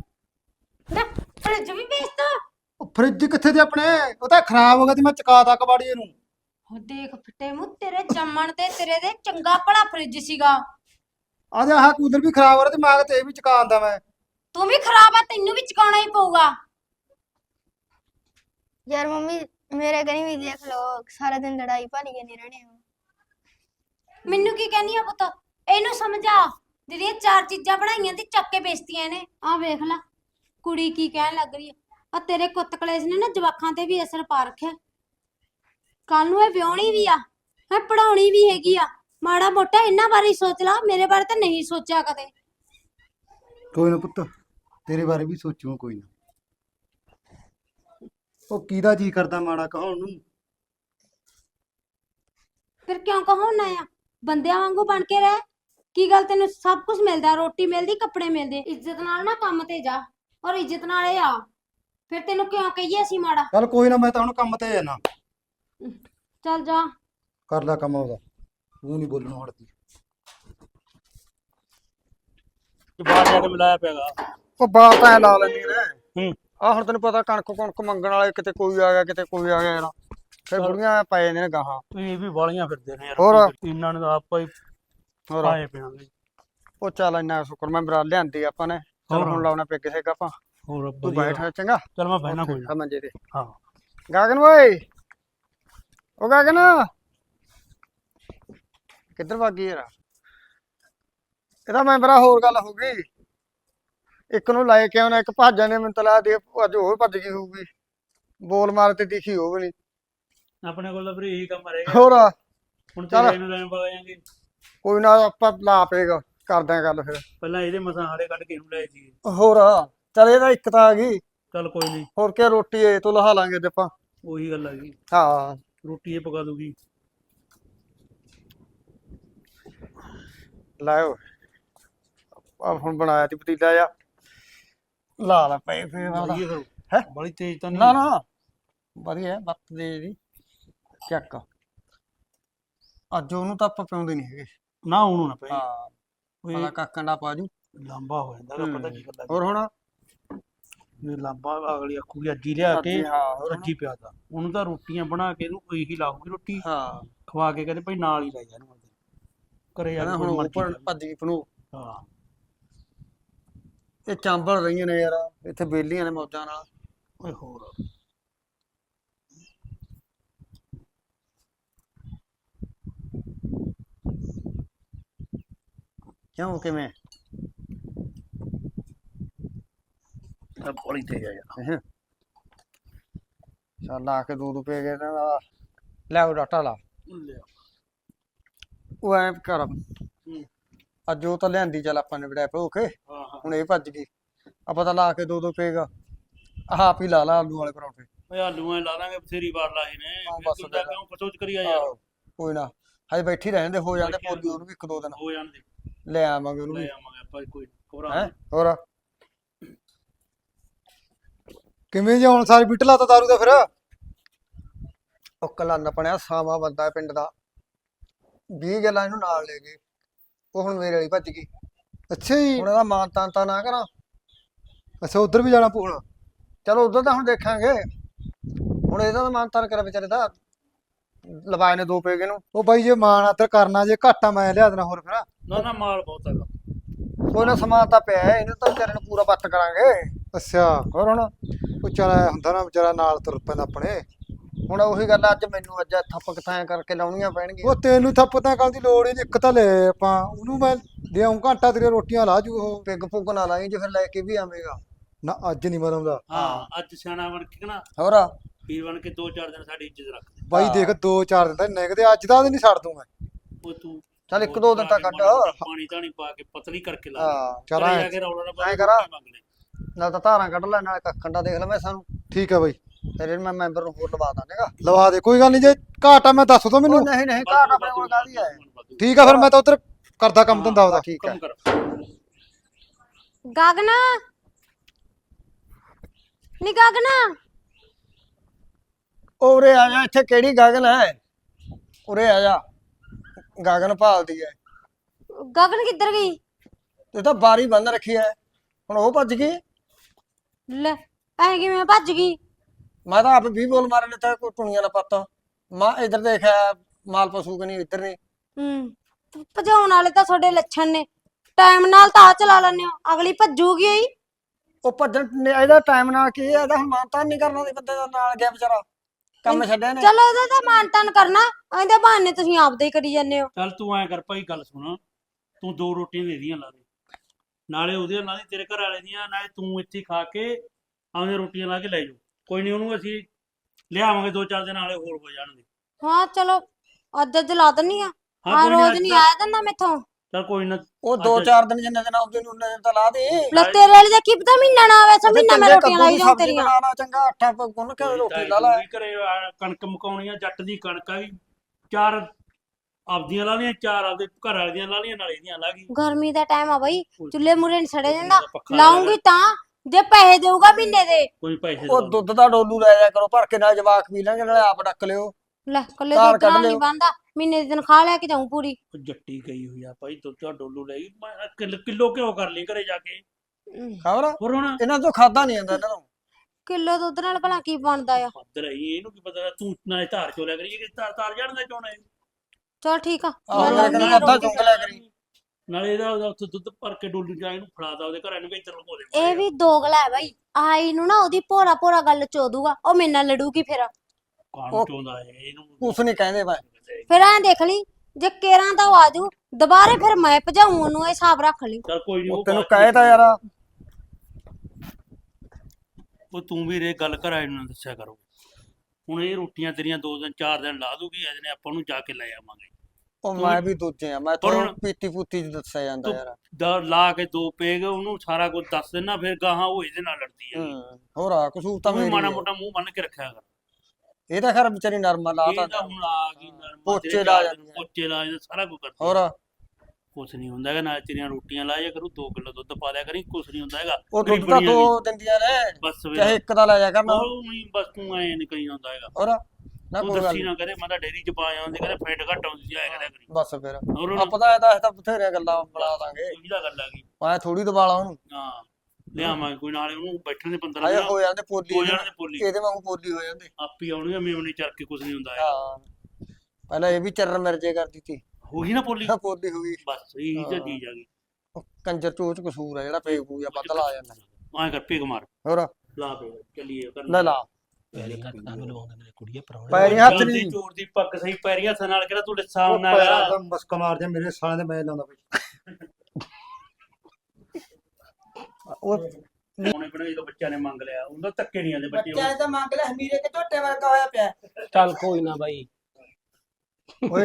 ਨਾ ਫ੍ਰਿਜ ਵੀ ਵੇਚਤਾ। ਉਹ ਫ੍ਰਿਜ ਕਿੱਥੇ ਤੇ ਆਪਣੇ? ਉਹ ਤਾਂ ਖਰਾਬ ਹੋ ਗਿਆ ਤੇ ਮੈਂ ਚਕਾਤਾ ਕਬਾੜੀ ਇਹਨੂੰ ਹੋ ਦੇਖ ਫਿੱਟੇ ਮੂੰਹ ਤੇਰੇ ਜੰਮਣ ਤੇ ਤੇਰੇ ਦੇ ਚੰਗਾ ਭਲਾ ਫ੍ਰਿਜ ਸੀਗਾ। ਆ ਜਾ ਆਹ ਕੂਲਰ ਵੀ ਖਰਾਬ ਹੋ ਰਿਹਾ ਤੇ ਮੈਂ ਤੇ ਇਹ ਵੀ ਚਕਾ ਆਂਦਾ ਮੈਂ। ਤੂੰ ਵੀ ਖਰਾਬ ਆ ਤੈਨੂੰ ਵੀ ਚਕਾਉਣਾ ਹੀ ਪਊਗਾ। ਯਾਰ ਮੰਮੀ ਮੇਰੇ ਕਨੀ ਵੀ ਦੇਖ ਲਓ ਸਾਰਾ ਦਿਨ ਲੜਾਈ ਭਾਲੀ ਕੇ ਨਹੀਂ ਰਹਿਣੇ ਹੋ ਮੈਨੂੰ ਕੀ ਕਹਿਨੀ ਆ ਪੁੱਤ? ਇਹਨੂੰ ਸਮਝਾ। ਜਿਹੜੀਆਂ ਚਾਰ ਚੀਜ਼ਾਂ ਬਣਾਈਆਂ ਤੇ ਚੱਕ ਕੇ ਵੇਚਤੀਆਂ ਨੇ ਆ ਵੇਖ ਲੈ ਕੁੜੀ ਕੀ ਕਹਿਣ ਲੱਗ ਰਹੀ ਆ। ਆ ਤੇਰੇ ਕੁੱਤ ਕਲੇਸ਼ ਨੇ ਨਾ ਜਵਾਕਾਂ ਤੇ ਵੀ ਅਸਰ ਪਾ ਰੱਖਿਆ। ਕੱਲ ਨੂੰ ਇਹ ਵਿਆਹਣੀ ਵੀ ਆ ਹੈ ਪੜਾਉਣੀ ਵੀ ਹੈਗੀ ਆ। ਮਾੜਾ ਮੋਟਾ ਇਹਨਾਂ ਬਾਰੇ ਹੀ ਸੋਚ ਲਾ ਮੇਰੇ ਬਾਰੇ ਤਾਂ ਨਹੀਂ ਸੋਚਿਆ ਕਦੇ। ਕੋਈ ਨਾ ਪੁੱਤ ਤੇਰੇ ਬਾਰੇ ਵੀ ਸੋਚੂ ਕੋਈ ਨਾ। ਉਹ ਕਿਹਦਾ ਜੀ ਕਰਦਾ ਮਾੜਾ ਕਹਾਉਣ ਨੂੰ? ਫਿਰ ਕਿਉਂ ਕਹੋਨਾ ਆ? ਬੰਦਿਆਂ ਵਾਂਗੂ ਬਣ ਕੇ ਰਹਿ। ਕੀ ਗੱਲ ਤੈਨੂੰ ਸਭ ਕੁਝ ਮਿਲਦਾ ਰੋਟੀ ਮਿਲਦੀ ਕੱਪੜੇ ਮਿਲਦੇ। ਇੱਜ਼ਤ ਨਾਲ ਨਾ ਕੰਮ ਤੇ ਜਾ ਔਰ ਇੱਜ਼ਤ ਨਾਲ ਇਹ ਆ। ਫਿਰ ਤੈਨੂੰ ਕਿਉਂ ਕਹੀਏ ਅਸੀਂ ਮਾੜਾ? ਚੱਲ ਕੋਈ ਨਾ ਮੈਂ ਤਾਂ ਹੁਣ ਕੰਮ ਤੇ ਜਾਣਾ ਚੱਲ ਜਾ। ਕਰ ਲੈ ਕੰਮ ਉਹਦਾ ਤੂੰ ਨਹੀਂ ਬੋਲਣੋਂ ਹਟਦੀ। ਤੇ ਬਾਹਰ ਜਾ ਕੇ ਮਿਲਾਇਆ ਪਿਆਗਾ। ਉਹ ਬਾਤ ਐ ਲਾ ਲੈਂਦੀ ਨੇ। ਹੂੰ। ਆ ਹੁਣ ਤੈਨੂੰ ਪਤਾ ਕਣਕ ਕੁਣਕ ਮੰਗਣ ਵਾਲੇ ਕਿਤੇ ਕੋਈ ਆ ਗਿਆ ਕਿਤੇ ਕੋਈ ਆ ਗਿਆ ਯਾਰ। ਫਿਰ ਬੁੜੀਆਂ ਪਏ ਨੇ ਗਾਹਾਂ। ਇਹ ਵੀ ਵਾਲੀਆਂ ਫਿਰਦੇ ਨੇ ਯਾਰ। ਹੋਰ? ਇਹਨਾਂ ਨੇ ਤਾਂ ਆਪਾਂ ਹੀ ਹੋਰ। ਪਾਏ ਪਿਆਂਗੇ ਉਹ ਚੱਲ ਇੰਨਾ ਸ਼ੁਕਰ ਮੈਂ ਬਰਾ ਲਿਆਂਦੀ ਆਪਾਂ ਨੇ। ਚੱਲ ਹੋਰ। ਹੁਣ ਲਾਉਣਾ ਪਿਆ ਕਿਸੇ ਆਪਾਂ। ਹੋਰ ਤੂੰ। ਬੈਠ ਚੰਗਾ। ਚੱਲ ਮੈਂ ਬਹਿਣਾ ਕੋਈ ਨਾ। ਮੰਜੇ ਤੇ। ਹਾਂ। ਗਾਗਨ ਓਏ। ਉਹ ਗਾਗਨ ਕਿੱਧਰ ਭੱਗ ਗਈ ਯਾਰ? ਇਹਦਾ ਮੈਂ ਬਰਾ ਹੋਰ ਗੱਲ ਹੋ ਗਈ। ਇੱਕ ਨੂੰ ਲੈ ਕੇ ਆਉਣਾ ਇੱਕ ਭੱਜ ਜਾਂਦੇ ਮੈਨੂੰ ਤਾਂ ਲੱਗਦਾ ਇਹ ਅੱਜ ਹੋਰ ਭੱਜ ਗਈ ਹੋਊਗੀ। ਬੋਲ ਮਾਰ ਤੇ ਦਿਖੀ ਹੋਵੇ ਨਹੀਂ। ਆਪਣੇ ਕੋਲ ਤਾਂ ਫਿਰ ਇਹੀ ਕੰਮ ਰਹੇਗਾ। ਹੋਰ? ਹੁਣ ਚੱਲ। ਤੇਰੇ ਨੂੰ ਲੈਣ ਪਾ ਜਾਾਂਗੇ ਕੋਈ ਨਾ ਆਪਾਂ ਲਾ ਪਏਗਾ। ਕਰਦੇ ਆਂ ਗੱਲ ਫਿਰ। ਪਹਿਲਾਂ ਇਹਦੇ ਮਸਾਂ ਹਾੜੇ ਕੱਢ ਕੇ ਇਹਨੂੰ ਲੈ ਜੀ ਹੋਰ? ਚੱਲ ਇਹਦਾ ਇੱਕ ਤਾਂ ਆ ਗਈ। ਚੱਲ ਕੋਈ ਨਹੀਂ। ਹੋਰ ਕੀ ਰੋਟੀ ਇਹ ਤੋਂ ਲਹਾ ਲਾਂਗੇ ਤੇ ਆਪਾਂ। ਉਹੀ ਗੱਲ ਆ ਗਈ। ਹਾਂ। ਰੋਟੀ ਇਹ ਪਕਾ ਦੂਗੀ ਲਾਓ ਆ ਹੁਣ ਬਣਾਇਆ ਤੀ ਪਤੀਲਾ ਜਾ ਲਾ ਲਾ ਪਏ ਫੇਰ ਵਧੀਆ ਕਰੋ ਹੈਂ? ਬੜੀ ਤੇਜ਼ ਤਾਂ ਨਹੀਂ। ਨਾ ਨਾ। ਵਧੀਆ ਬੱਤ ਦੇ ਦੀ। ਚੱਕ। ਅੱਜ ਉਹਨੂੰ ਤਾਂ ਆਪਾਂ ਪਿਉਂਦੇ ਨਹੀਂ ਹੈਗੇ। ਨਾ ਉਹਨੂੰ ਨਾ ਪਈ ਹਾਂ। ਪਤਾ ਕਾਕਾਂ ਦਾ ਪਾ ਜੂ। ਲੰਬਾ ਹੋ ਜਾਂਦਾ। ਗਾ, ਪਤਾ ਕੀ ਗੱਲ ਹੋਰ ਹੁਣ ਇਹ ਲੰਬਾ ਅਗਲੀ ਆਖੂਗੀ ਅੱਜ ਹੀ ਲਿਆ ਕੇ ਹੀ, ਹਾਂ ਰੱਜੀ ਪਿਆ ਤਾ। ਉਹਨੂੰ ਤਾਂ ਰੋਟੀਆਂ ਬਣਾ ਕੇ ਇਹਨੂੰ ਇਹੀ ਲਾਊਗੀ ਰੋਟੀ। ਹਾਂ। ਖਵਾ ਕੇ ਕਹਿੰਦੇ ਭਾਈ ਨਾਲ ਹੀ ਲੈ ਜਾ ਇਹਨੂੰ ਕਰੇ ਯਾਰ ਕਹਿੰਦਾ ਹੁਣ ਕੋਈ ਉੱਪਰ ਗਈ ਪਣੂ ਹਾਂ। ਇਹ ਚਾਂਬਲ ਰਹੀਆਂ ਨੇ ਯਾਰ ਇੱਥੇ ਬੇਲੀਆਂ ਨੇ ਮੌਜਾਂ ਨਾਲ। ਓਏ ਹੋਰ। ਕਿਉਂ ਕਿਵੇਂ? ਤਾਂ ਬੜੀ ਤੇਜ਼ ਆ ਯਾਰ। ਚੱਲ ਆ ਕੇ ਦੋ ਦੋ ਪੇ ਗਏ ਨਾ ਲੈ ਉਹ ਡਾਟਾ ਲਾ ਲਿਆ। ਉਹ ਐ ਕਰ। ਅੱਜ ਉਹ ਤਾਂ ਲਿਆਂਦੀ ਚੱਲ ਆਪਾਂ ਨੇ ਬੜਾ ਭੋ ਕੇ। ਹਾਂ ਹਾਂ। ਹੁਣ ਇਹ ਭੱਜ ਗਈ। ਆਪਾਂ ਤਾਂ ਲਾ ਕੇ ਦੋ ਦੋ ਪੇਗਾ ਆਪ ਹੀ ਲਾ ਲਾ ਆਲੂ ਵਾਲੇ ਪਰੌਂਠੇ। ਓਏ ਲਾ ਲਾਂਗੇ ਬਥੇਰੀ ਵਾਰ ਲਾਏ ਨੇ। ਬਸ ਤੂੰ। ਕਿਉਂ ਯਾਰ। ਕੋਈ ਨਾ। ਹਜੇ ਬੈਠੀ ਰਹਿੰਦੇ ਹੋ ਜਾਂਦੇ ਪੋਲੀ ਉਹਨੂੰ ਵੀ ਇੱਕ ਦੋ ਦਿਨ। ਹੋ ਜਾਣ ਦੇ ਲੈ ਆਵਾਂਗੇ ਉਹਨੂੰ ਲੈ ਆਵਾਂਗੇ ਆਪਾਂ ਕੋਈ ਹੋਰ ਹੈ? ਹੋਰ? ਕਿਵੇਂ ਜੇ ਹੁਣ ਸਾਰੀ ਬਿੱਟ ਲਾਤਾ ਦਾਰੂ ਦਾ ਫਿਰ? ਉਹ ਕਲੰਨ ਪਣਿਆ ਸਾਵਾ ਬੰਦਾ ਹੈ ਪਿੰਡ ਦਾ। 20 ਗੱਲਾਂ ਇਹਨੂੰ ਨਾਲ ਲੈ ਗਏ। ਉਹ ਹੁਣ ਮੇਰੇ ਵਾਲੀ ਭੱਜ ਗਈ। ਅੱਛਾ ਜੀ। ਹੁਣ ਇਹਦਾ ਮਾਨ ਤਾਂ ਤਾਂ ਨਾ ਕਰਾਂ। ਅੱਛਾ ਉਧਰ ਵੀ ਜਾਣਾ ਪੂਣਾ ਚਲੋ ਉਧਰ ਤਾਂ ਹੁਣ ਦੇਖਾਂਗੇ। ਹੁਣ ਇਹਦਾ ਤਾਂ ਮਾਨ ਤਾਨ ਕਰਾ ਵਿਚਾਰੇ ਦਾ। ਲਵਾਏ ਨੇ ਦੋ ਪੇਗੇ ਨੂੰ। ਉਹ ਬਾਈ ਜੇ ਮਾਨ ਆਦਰ ਕਰਨਾ ਜੇ ਘਾਟਾ ਮੈਂ ਲਿਆ ਦੇਣਾ ਹੋਰ ਫਿਰ। ਨਾ ਨਾ ਮਾਲ ਬਹੁਤ ਹੈਗਾ। ਕੋਈ ਨਾ ਸਮਾਨ ਤਾਂ ਪਿਆ ਹੈ, ਇਹਨੂੰ ਤਾਂ ਵਿਚਾਰੇ ਨੂੰ ਪੂਰਾ ਬੱਤ ਕਰਾਂਗੇ। ਅੱਛਾ। ਹੋਰ ਹੁਣ ਉਹ ਚੱਲ ਹੁੰਦਾ ਨਾ ਵਿਚਾਰਾ ਨਾਲ ਤੁਰ ਪੈਂਦਾ ਆਪਣੇ। ਹੁਣ ਉਹੀ ਗੱਲ ਆ, ਅੱਜ ਮੈਨੂੰ ਅੱਜ ਥੱਪਕ ਥਾਂ ਕਰਕੇ ਲਾਉਣੀਆਂ ਪੈਣਗੀਆਂ। ਉਹ ਤੈਨੂੰ ਥੱਪਤਾਂ ਕਰਨ ਦੀ ਲੋੜ ਹੀ ਨਹੀਂ ਇੱਕ ਤਾਂ ਲੈ ਆਪਾਂ ਉਹਨੂੰ ਮੈਂ ਦੇਉਂ ਘੰਟਾ ਤੇਰੀਆਂ ਰੋਟੀਆਂ ਲਾ ਜੂ ਉਹ। ਪਿੱਗ ਪੁੱਗ ਨਾ ਲਾਈ ਜੇ ਫਿਰ ਲੈ ਕੇ ਵੀ ਆਵੇਂਗਾ। ਨਾ ਅੱਜ ਨਹੀਂ ਮਰਉਂਦਾ ਹਾਂ ਅੱਜ ਸਿਆਣਾ ਬਣ ਕੇ ਨਾ ਹੋਰ? ਵੀਰ ਬਣ ਕੇ ਦੋ ਚਾਰ ਦਿਨ ਸਾਡੀ ਇੱਜ਼ਤ ਰੱਖ ਦੇ। ਬਾਈ ਦੇਖ ਦੋ ਚਾਰ ਦਿਨ ਦਾ ਨਿਕਦੇ ਅੱਜ ਦਾ ਨਹੀਂ ਛੱਡ ਦੂੰ ਮੈਂ। ਉਹ ਤੂੰ ਚੱਲ ਇੱਕ ਦੋ ਦਿਨ ਤਾਂ ਕੱਢ। ਪਾਣੀ ਧਾਣੀ ਪਾ ਕੇ ਪਤਲੀ ਕਰਕੇ ਲਾ ਹਾਂ ਚੱਲ ਐਂ- ਜਾ ਕੇ ਰੌਲਾ ਨਾ ਐਂ ਪਾ ਕਰਾਂ। ਮੰਗ ਲੈ। ਨਾਲ ਤਾਂ ਧਾਰਾਂ ਕੱਢ ਲੈ ਨਾਲ ਕੱਖਾਂ ਦਾ ਦੇਖ ਲੈ ਮੈਂ ਸਾਨੂੰ। ਠੀਕ ਹੈ ਬਾਈ। ਫਿਰ ਮੈਂ ਮੈਂਬਰ ਨੂੰ ਹੋਰ ਲਵਾ ਦਾਂਗਾ ਲਵਾ ਦੇ ਕੋਈ ਗੱਲ ਨਹੀਂ ਜੇ ਘਾਟ ਮੈਂ ਦੱਸ ਦੋ ਮੈਨੂੰ। ਨਹੀਂ ਨਹੀਂ ਘਾਟ ਆਪਣੇ ਕੋਲ ਕਾਹਦੀ ਹੈ ਠੀਕ ਆ ਫਿਰ ਮੈਂ ਤਾਂ ਉਧਰ ਕਰਦਾ ਕੰਮ ਧੰਦਾ ਉਹਦਾ ਠੀਕ ਹੈ ਗਗਨ? ਨੀ ਗਗਨ? ਉਰੇ ਆ ਜਾ ਇੱਥੇ ਕਿਹੜੀ ਗਗਨ ਹੈ? ਉਰੇ ਆ ਜਾ। ਗਗਨ ਭਾਲਦੀ ਹੈ। ਗਗਨ ਕਿੱਧਰ ਗਈ? ਤੇ ਤਾਂ ਬਾਰੀ ਬੰਦ ਰੱਖੀ ਹੈ। ਹੁਣ ਉਹ ਭੱਜ ਗਈ? ਲੈ ਐ ਕਿਵੇਂ ਭੱਜ ਗਈ? ਮੈਂ ਤਾਂ ਆਪ ਵੀ ਬੋਲ ਮਾਰੇ ਨੇ ਤਾਂ ਕੋਈ ਟੁਣੀਆਂ ਨਾ ਪੱਤਾ। ਮਾਂ ਇਧਰ ਦੇਖਿਆ ਮਾਲ ਪਸ਼ੂ ਕਿ ਨਹੀਂ ਇੱਧਰ ਨਹੀਂ ਹੂੰ ਭਜਾਉਣ ਵਾਲੇ ਤਾਂ ਤੁਹਾਡੇ ਲੱਛਣ ਨੇ। ਟਾਈਮ ਨਾਲ ਤਾਂ ਆਹ ਚਲਾ ਲੈਂਦੇ ਹੋ ਅਗਲੀ ਭੱਜੂਗੀ ਹੀ? ਉਹ ਭੱਜਣ ਨੇ- ਇਹਦਾ ਟਾਈਮ ਨਾਲ ਕੀ ਹੈ? ਇਹਦਾ ਹੁਣ ਮਾਨਤਾ ਨਹੀਂ ਕਰਨਾ ਦੇ ਬੰਦੇ ਦਾ ਨਾਲ ਗਿਆ ਵਿਚਾਰਾ। ਕੰਮ ਛੱਡਿਆ ਨੇ ਚਲੋ ਉਹਦਾ ਤਾਂ ਮਾਨ ਤਾਨ ਕਰਨਾ ਇਹਦੇ ਬਹਾਨੇ ਤੁਸੀਂ ਆਪਦੇ ਹੀ ਕਰੀ ਜਾਂਦੇ ਹੋ। ਚੱਲ ਤੂੰ ਐਂ ਕਰ ਭਾਈ ਗੱਲ ਸੁਣ। ਤੂੰ ਦੋ ਰੋਟੀਆਂ ਦੇ ਦੀਆਂ ਲਾ ਦੇ। ਨਾਲੇ ਉਹਦੇ ਨਾਲ ਦੀ ਤੇਰੇ ਘਰ ਵਾਲੇ ਦੀਆਂ ਨਾਲੇ ਤੂੰ ਇੱਥੇ ਖਾ ਕੇ ਆਉਂਦੇ ਰੋਟੀਆਂ ਲਾ ਕੇ ਲੈ ਜਾਓ। ਕੋਈ ਨਹੀਂ ਉਹਨੂੰ ਅਸੀਂ ਲਿਆਵਾਂਗੇ ਦੋ ਚਾਰ ਦਿਨ ਨਾਲੇ ਹੋਰ ਹੋ ਜਾਣਗੇ। ਹਾਂ ਚਲੋ ਅੱਜ ਅੱਜ ਲਾ ਦਿੰਨੀ ਆ। ਹਾਂ ਆ ਕੋਈ ਨੀ, ਰੋਜ਼ ਅੱਜ ਨਹੀਂ ਤਾਂ- ਆਇਆ ਜਾਂਦਾ ਮੈਥੋਂ। ਚੱਲ ਕੋਈ ਨਾ ਉਹ ਦੋ ਚਾਰ ਦਿਨ ਜਿੰਨੇ ਦਿਨ ਆਉਂਦੇ ਨੂੰ ਉਹਨਾਂ ਦਿਨ ਤਾਂ ਲਾ ਦੇ। ਲੈ ਤੇਰੇ ਵਾਲੀ ਦਾ ਕੀ ਪਤਾ ਮਹੀਨਾ ਨਾ ਆਵੇ ਸੋ ਮਹੀਨਾ ਮੈਂ ਰੋਟੀਆਂ ਲਾਈ ਜਾਉਂ ਤੇਰੀਆਂ। ਬਣਾ ਲਾ ਚੰਗਾ ਆਟਾ ਗੁੰਨ ਕੇ ਰੋਟੀ ਲਾ ਲਾ। ਵੀ ਘਰੇ ਆ ਕਣਕ ਮਕਾਉਣੀ ਆ ਜੱਟ ਦੀ ਕਣਕ ਆ ਵੀ ਚਾਰ ਆਪਦੀਆਂ ਲਾ ਲਈਆਂ ਚਾਰ ਆਪਦੇ ਘਰ ਵਾਲੇ ਦੀਆਂ ਲਾ ਲਈਆਂ ਨਾਲੇ ਦੀਆਂ ਲਾ ਗਈ ਗਰਮੀ ਦਾ ਟਾਈਮ ਆ ਬਈ ਚੁੱਲ੍ਹੇ ਮੂਰੇ ਨਹੀਂ ਸੜੇ ਜਾਂਦਾ। ਪੱਖਾ ਲਾ ਲਾਉਂਗੀ ਤਾਂ ਜੇ ਪੈਸੇ ਦੇਊਗਾ ਮਹੀਨੇ ਦੇ। ਕੋਈ ਪੈਸੇ ਉਹ ਦਾ ਦੁੱਧ ਦਾ ਡੋਲੂ ਲੈ ਜਾ ਕਰੋ ਭਰ ਕੇ ਨਾਲ ਜਵਾਕ ਪੀ ਲੈਣਗੇ ਨਾਲੇ ਆਪ ਡੱਕ ਲਿਓ। ਲੈ ਕੱਲੇ ਧਾਰ ਕੱਢ ਨਹੀਂ ਲਿਓ। ਬੰਦਾ ਮਹੀਨੇ ਦੀ ਤਨਖਾਹ ਲੈ ਕੇ ਜਾਉਂ ਪੂਰੀ। ਉਹ ਜੱਟੀ ਗਈ ਹੋਈ ਆ ਭਾਈ ਦੁੱਧ ਦਾ ਡੋਲੂ ਲੈ ਗਈ। ਮੈਂ ਕਿਲੋ- ਕਿਲੋ ਕਿਉਂ ਕਰ ਲਈ ਘਰੇ ਜਾ ਕੇ। ਖਬਰ? ਹੋਰ ਹੁਣ? ਇਹਨਾਂ ਤੋਂ ਖਾਦਾ ਨਹੀਂ ਜਾਂਦਾ ਇਹਨਾਂ ਨੂੰ ਕਿਲੋ ਦੁੱਧ ਨਾਲ ਭਲਾ ਕੀ ਬਣਦਾ ਆ? ਪੱਧਰ ਰਹੀ ਇਹਨੂੰ ਕੀ ਪਤਾ ਤੂੰ ਨਾਲੇ ਧਾਰ ਚੋ ਲਿਆ ਕਰੀ ਇਹ ਧਾਰ ਧਾਰ ਜਾਣਦਾ ਚਾਉਣਾ ਚਲ ਠੀਕ ਆ। ਆਹੋ, ਮੈਂ ਮੈਂ ਲਾਉਂਦੀ ਕਹਿੰਦਾ ਆ ਅੱਧਾ ਰੋਟੀ। ਚੁੰਗ ਲਿਆ ਕਰੀ। ਨਾਲੇ ਇਹਦਾ ਉਹਦਾ ਉੱਥੇ ਦੁੱਧ ਭਰ ਕੇ ਡੋਲੂ ਜਾ ਇਹਨੂੰ ਫੜਾਦਾ ਉਹਦੇ ਘਰ ਇਹਨੂੰ ਵੀ ਇੱਧਰ ਲਗੋ ਦੇ ਇਹ ਵੀ ਦੋਗਲਾ ਹੈ ਬਾਈ। ਆਈ ਨੂੰ ਨਾ ਉਹਦੀ ਭੋਰਾ ਭੋਰਾ ਗੱਲ ਚੋਦੂਗਾ ਉਹ ਮੇਰੇ ਨਾਲ ਲੜੂਗੀ ਫਿਰ। ਹੈ ਇਹਨੂੰ ਕੁਛ ਨਹੀਂ ਕਹਿੰਦੇ ਭਾਈ ਫਿਰ ਐਂ ਦੇਖ ਲਈ ਜੇ ਕੇਰਾਂ ਤਾਂ ਉਹ ਆਜੂ ਦੁਬਾਰੇ ਫਿਰ ਮੈਂ ਭਜਾਉਂ ਉਹਨੂੰ ਇਹ ਹਿਸਾਬ ਰੱਖ ਲਈ। ਚੱਲ ਕੋਈ ਨਹੀਂ ਉਹ ਤੈਨੂੰ ਕਹੇ ਤਾਂ ਯਾਰ। ਉਹ ਤੂੰ ਵੀ ਰੇ ਗੱਲ ਕਰ ਇਹਨੂੰ ਦੱਸਿਆ ਕਰੋ। ਹੁਣ ਇਹ ਰੋਟੀਆਂ ਤੇਰੀਆਂ ਦੋ ਦਿਨ ਚਾਰ ਦਿਨ ਲਾ ਦੂਗੀ ਇਹਨੇ ਆਪਾਂ ਨੂੰ ਜਾ ਕੇ ਲੈ ਆਵਾਂਗੇ। ਉਹ ਮੈਂ ਵੀ ਦੂਜੇ ਆ ਮੈਂ ਪਰ ਤਾਂ ਹੁਣ- ਪੀਤੀ ਪੂਤੀ ਚ ਦੱਸਿਆ ਜਾਂਦਾ ਯਾਰ। ਦਾ ਲਾ ਕੇ ਦੋ ਪੇਗ ਉਹਨੂੰ ਸਾਰਾ ਕੁਝ ਦੱਸ ਦੇਣਾ ਫਿਰ ਗਾਹਾਂ ਉਹ ਇਹਦੇ ਨਾਲ ਲੜਦੀ ਹੈ ਹੋਰ ਆ ਕਸੂਰ ਤਾਂ ਮੇਰੀ ਮਾੜਾ ਹੈ। ਮੋਟਾ ਮੂੰਹ ਬੰਨ ਕੇ ਰੱਖਿਆ ਕਰ। ਇਹ ਤਾਂ ਖਰ ਵਿਚਾਰੀ ਨਰਮਾ ਲਾ ਇਹ ਤਾਂ ਤਾਂ। ਹੁਣ ਆ ਗਈ ਨਰਮਾ ਪੋਚੇ ਲਾ ਜਾਂਦੀ। ਪੋਚੇ ਲਾ ਜਾਂਦੀ ਸਾਰਾ ਕੁਝ ਕਰਦੀ ਹੋਰ ਕੁਛ ਨਹੀਂ ਹੁੰਦਾ ਹੈਗਾ ਨਾਲ ਤੇਰੀਆਂ ਰੋਟੀਆਂ ਲਾਇਆ ਕਰੂ 2 ਕਿਲੋ ਦੁੱਧ ਪਾ ਦਿਆ ਕਰੀ ਕੁਛ ਨਹੀਂ ਹੁੰਦਾ ਹੈਗਾ। ਉਹ ਦੁੱਧ ਤਾਂ ਦੋ ਦਿੰਦੀਆਂ ਨੇ ਬਸ ਚਾਹੇ ਇੱਕ ਦਾ ਲੈ ਜਾ ਕਰਨਾ ਉਹ ਨਹੀਂ ਬਸ ਤੂੰ ਐ ਨਹੀਂ ਕਹੀ ਜਾਂਦਾ ਹੈਗਾ। ਹੋਰ ਨਾ ਕੋਈ ਗੱਲ ਨੀ। ਕਰੇ ਮੈਂ ਤਾਂ ਡੇਰੀ ਚ ਪਾ ਜਾਂਦੀ ਕਰੇ ਫੈਟ ਘਟ ਆਉਂਦੀ ਆਇਆ ਕਰਿਆ ਕਰੀ। ਬਸ ਫਿਰ। ਆ ਪਤਾ ਹੈ ਤਾਂ ਇਹ ਤਾਂ ਬਥੇਰੀਆਂ ਗੱਲਾਂ ਬਣਾ ਦਾਂਗੇ। ਤਾਂ ਗੱਲ ਆ ਗਈ। ਮੈਂ ਥੋੜੀ ਦਬਾਲਾ ਉਹਨੂੰ। ਹਾਂ ਲਿਆਵਾਂਗੇ ਕੋਈ ਨਾਲੇ ਉਹਨੂੰ ਬੈਠਣ ਦੇ 15 ਆਏ ਦਿਨ ਹੋ ਜਾਂਦੇ ਪੋਲੀ ਹੋ ਜਾਣ ਦੇ ਪੋਲੀ। ਇਹਦੇ ਵਾਂਗੂ ਪੋਲੀ ਹੋ ਜਾਂਦੇ। ਆਪੀ ਆਉਣਗੇ ਮੇਵਣੀ ਚੜ ਕੇ ਕੁਛ ਨਹੀਂ ਹੁੰਦਾ ਹਾਂ। ਪਹਿਲਾਂ ਇਹ ਵੀ ਚਰਨ ਮਿਰਜੇ ਕਰਦੀ ਸੀ ਉਹੀ ਨਾ ਪੋਲੀ? ਤਾਂ ਪੋਲੀ ਹੋ ਗਈ। ਬਸ ਇਹੀ ਤਾਂ ਚੀਜ਼ ਆ ਗਈ। ਉਹ ਕੰਜਰ ਚੋਚ ਕਸੂਰ ਹੈ ਜਿਹੜਾ ਪੇਗ ਪੂਜਾ ਪੱਤ ਲਾ ਜਾਂਦਾ। ਐਂ ਕਰ ਪਿਗ ਮਾਰ। ਹੋਰ? ਲਾ ਪੇ ਚੱਲੀਏ ਕਰ ਲੈ ਲਾ। ਪੈਰੀ ਹੱਥ ਨਾਲ ਲਵਾਉਂਦੇ ਮੇਰੇ ਕੁੜੀਏ ਪਰਾਉਣੇ ਪੈਰੀ ਹੱਥ ਨਹੀਂ। ਚੋਰ ਦੀ ਪੱਗ ਸਹੀ ਪੈਰੀ ਹੱਥ ਨਾਲ ਕਿਹੜਾ ਤੂੰ ਲਿੱਸਾ ਆਉਣਾ ਪੈਰਾਂ ਹੈਗਾ? ਦਾ ਮਸਕ ਮਾਰ ਜਾ ਮੇਰੇ ਸਾਲਾਂ ਦੇ ਮੈਂ ਲਾਉਂਦਾ ਬਈ। ਉਹ ਉਹਨੇ ਕਿਹੜਾ ਜਦੋਂ ਬੱਚਿਆਂ ਨੇ ਮੰਗ ਲਿਆ ਉਹਦਾ ਧੱਕੇ ਨਹੀਂ ਆਉਂਦੇ ਬੱਚੇ ਬੱਚਿਆਂ ਨੇ ਤਾਂ ਮੰਗ ਲਿਆ ਹਮੀਰੇ ਕੇ ਝੋਟੇ ਵਰਗਾ ਹੋਇਆ ਪਿਆ। ਚੱਲ ਕੋਈ ਨਾ ਬਾਈ।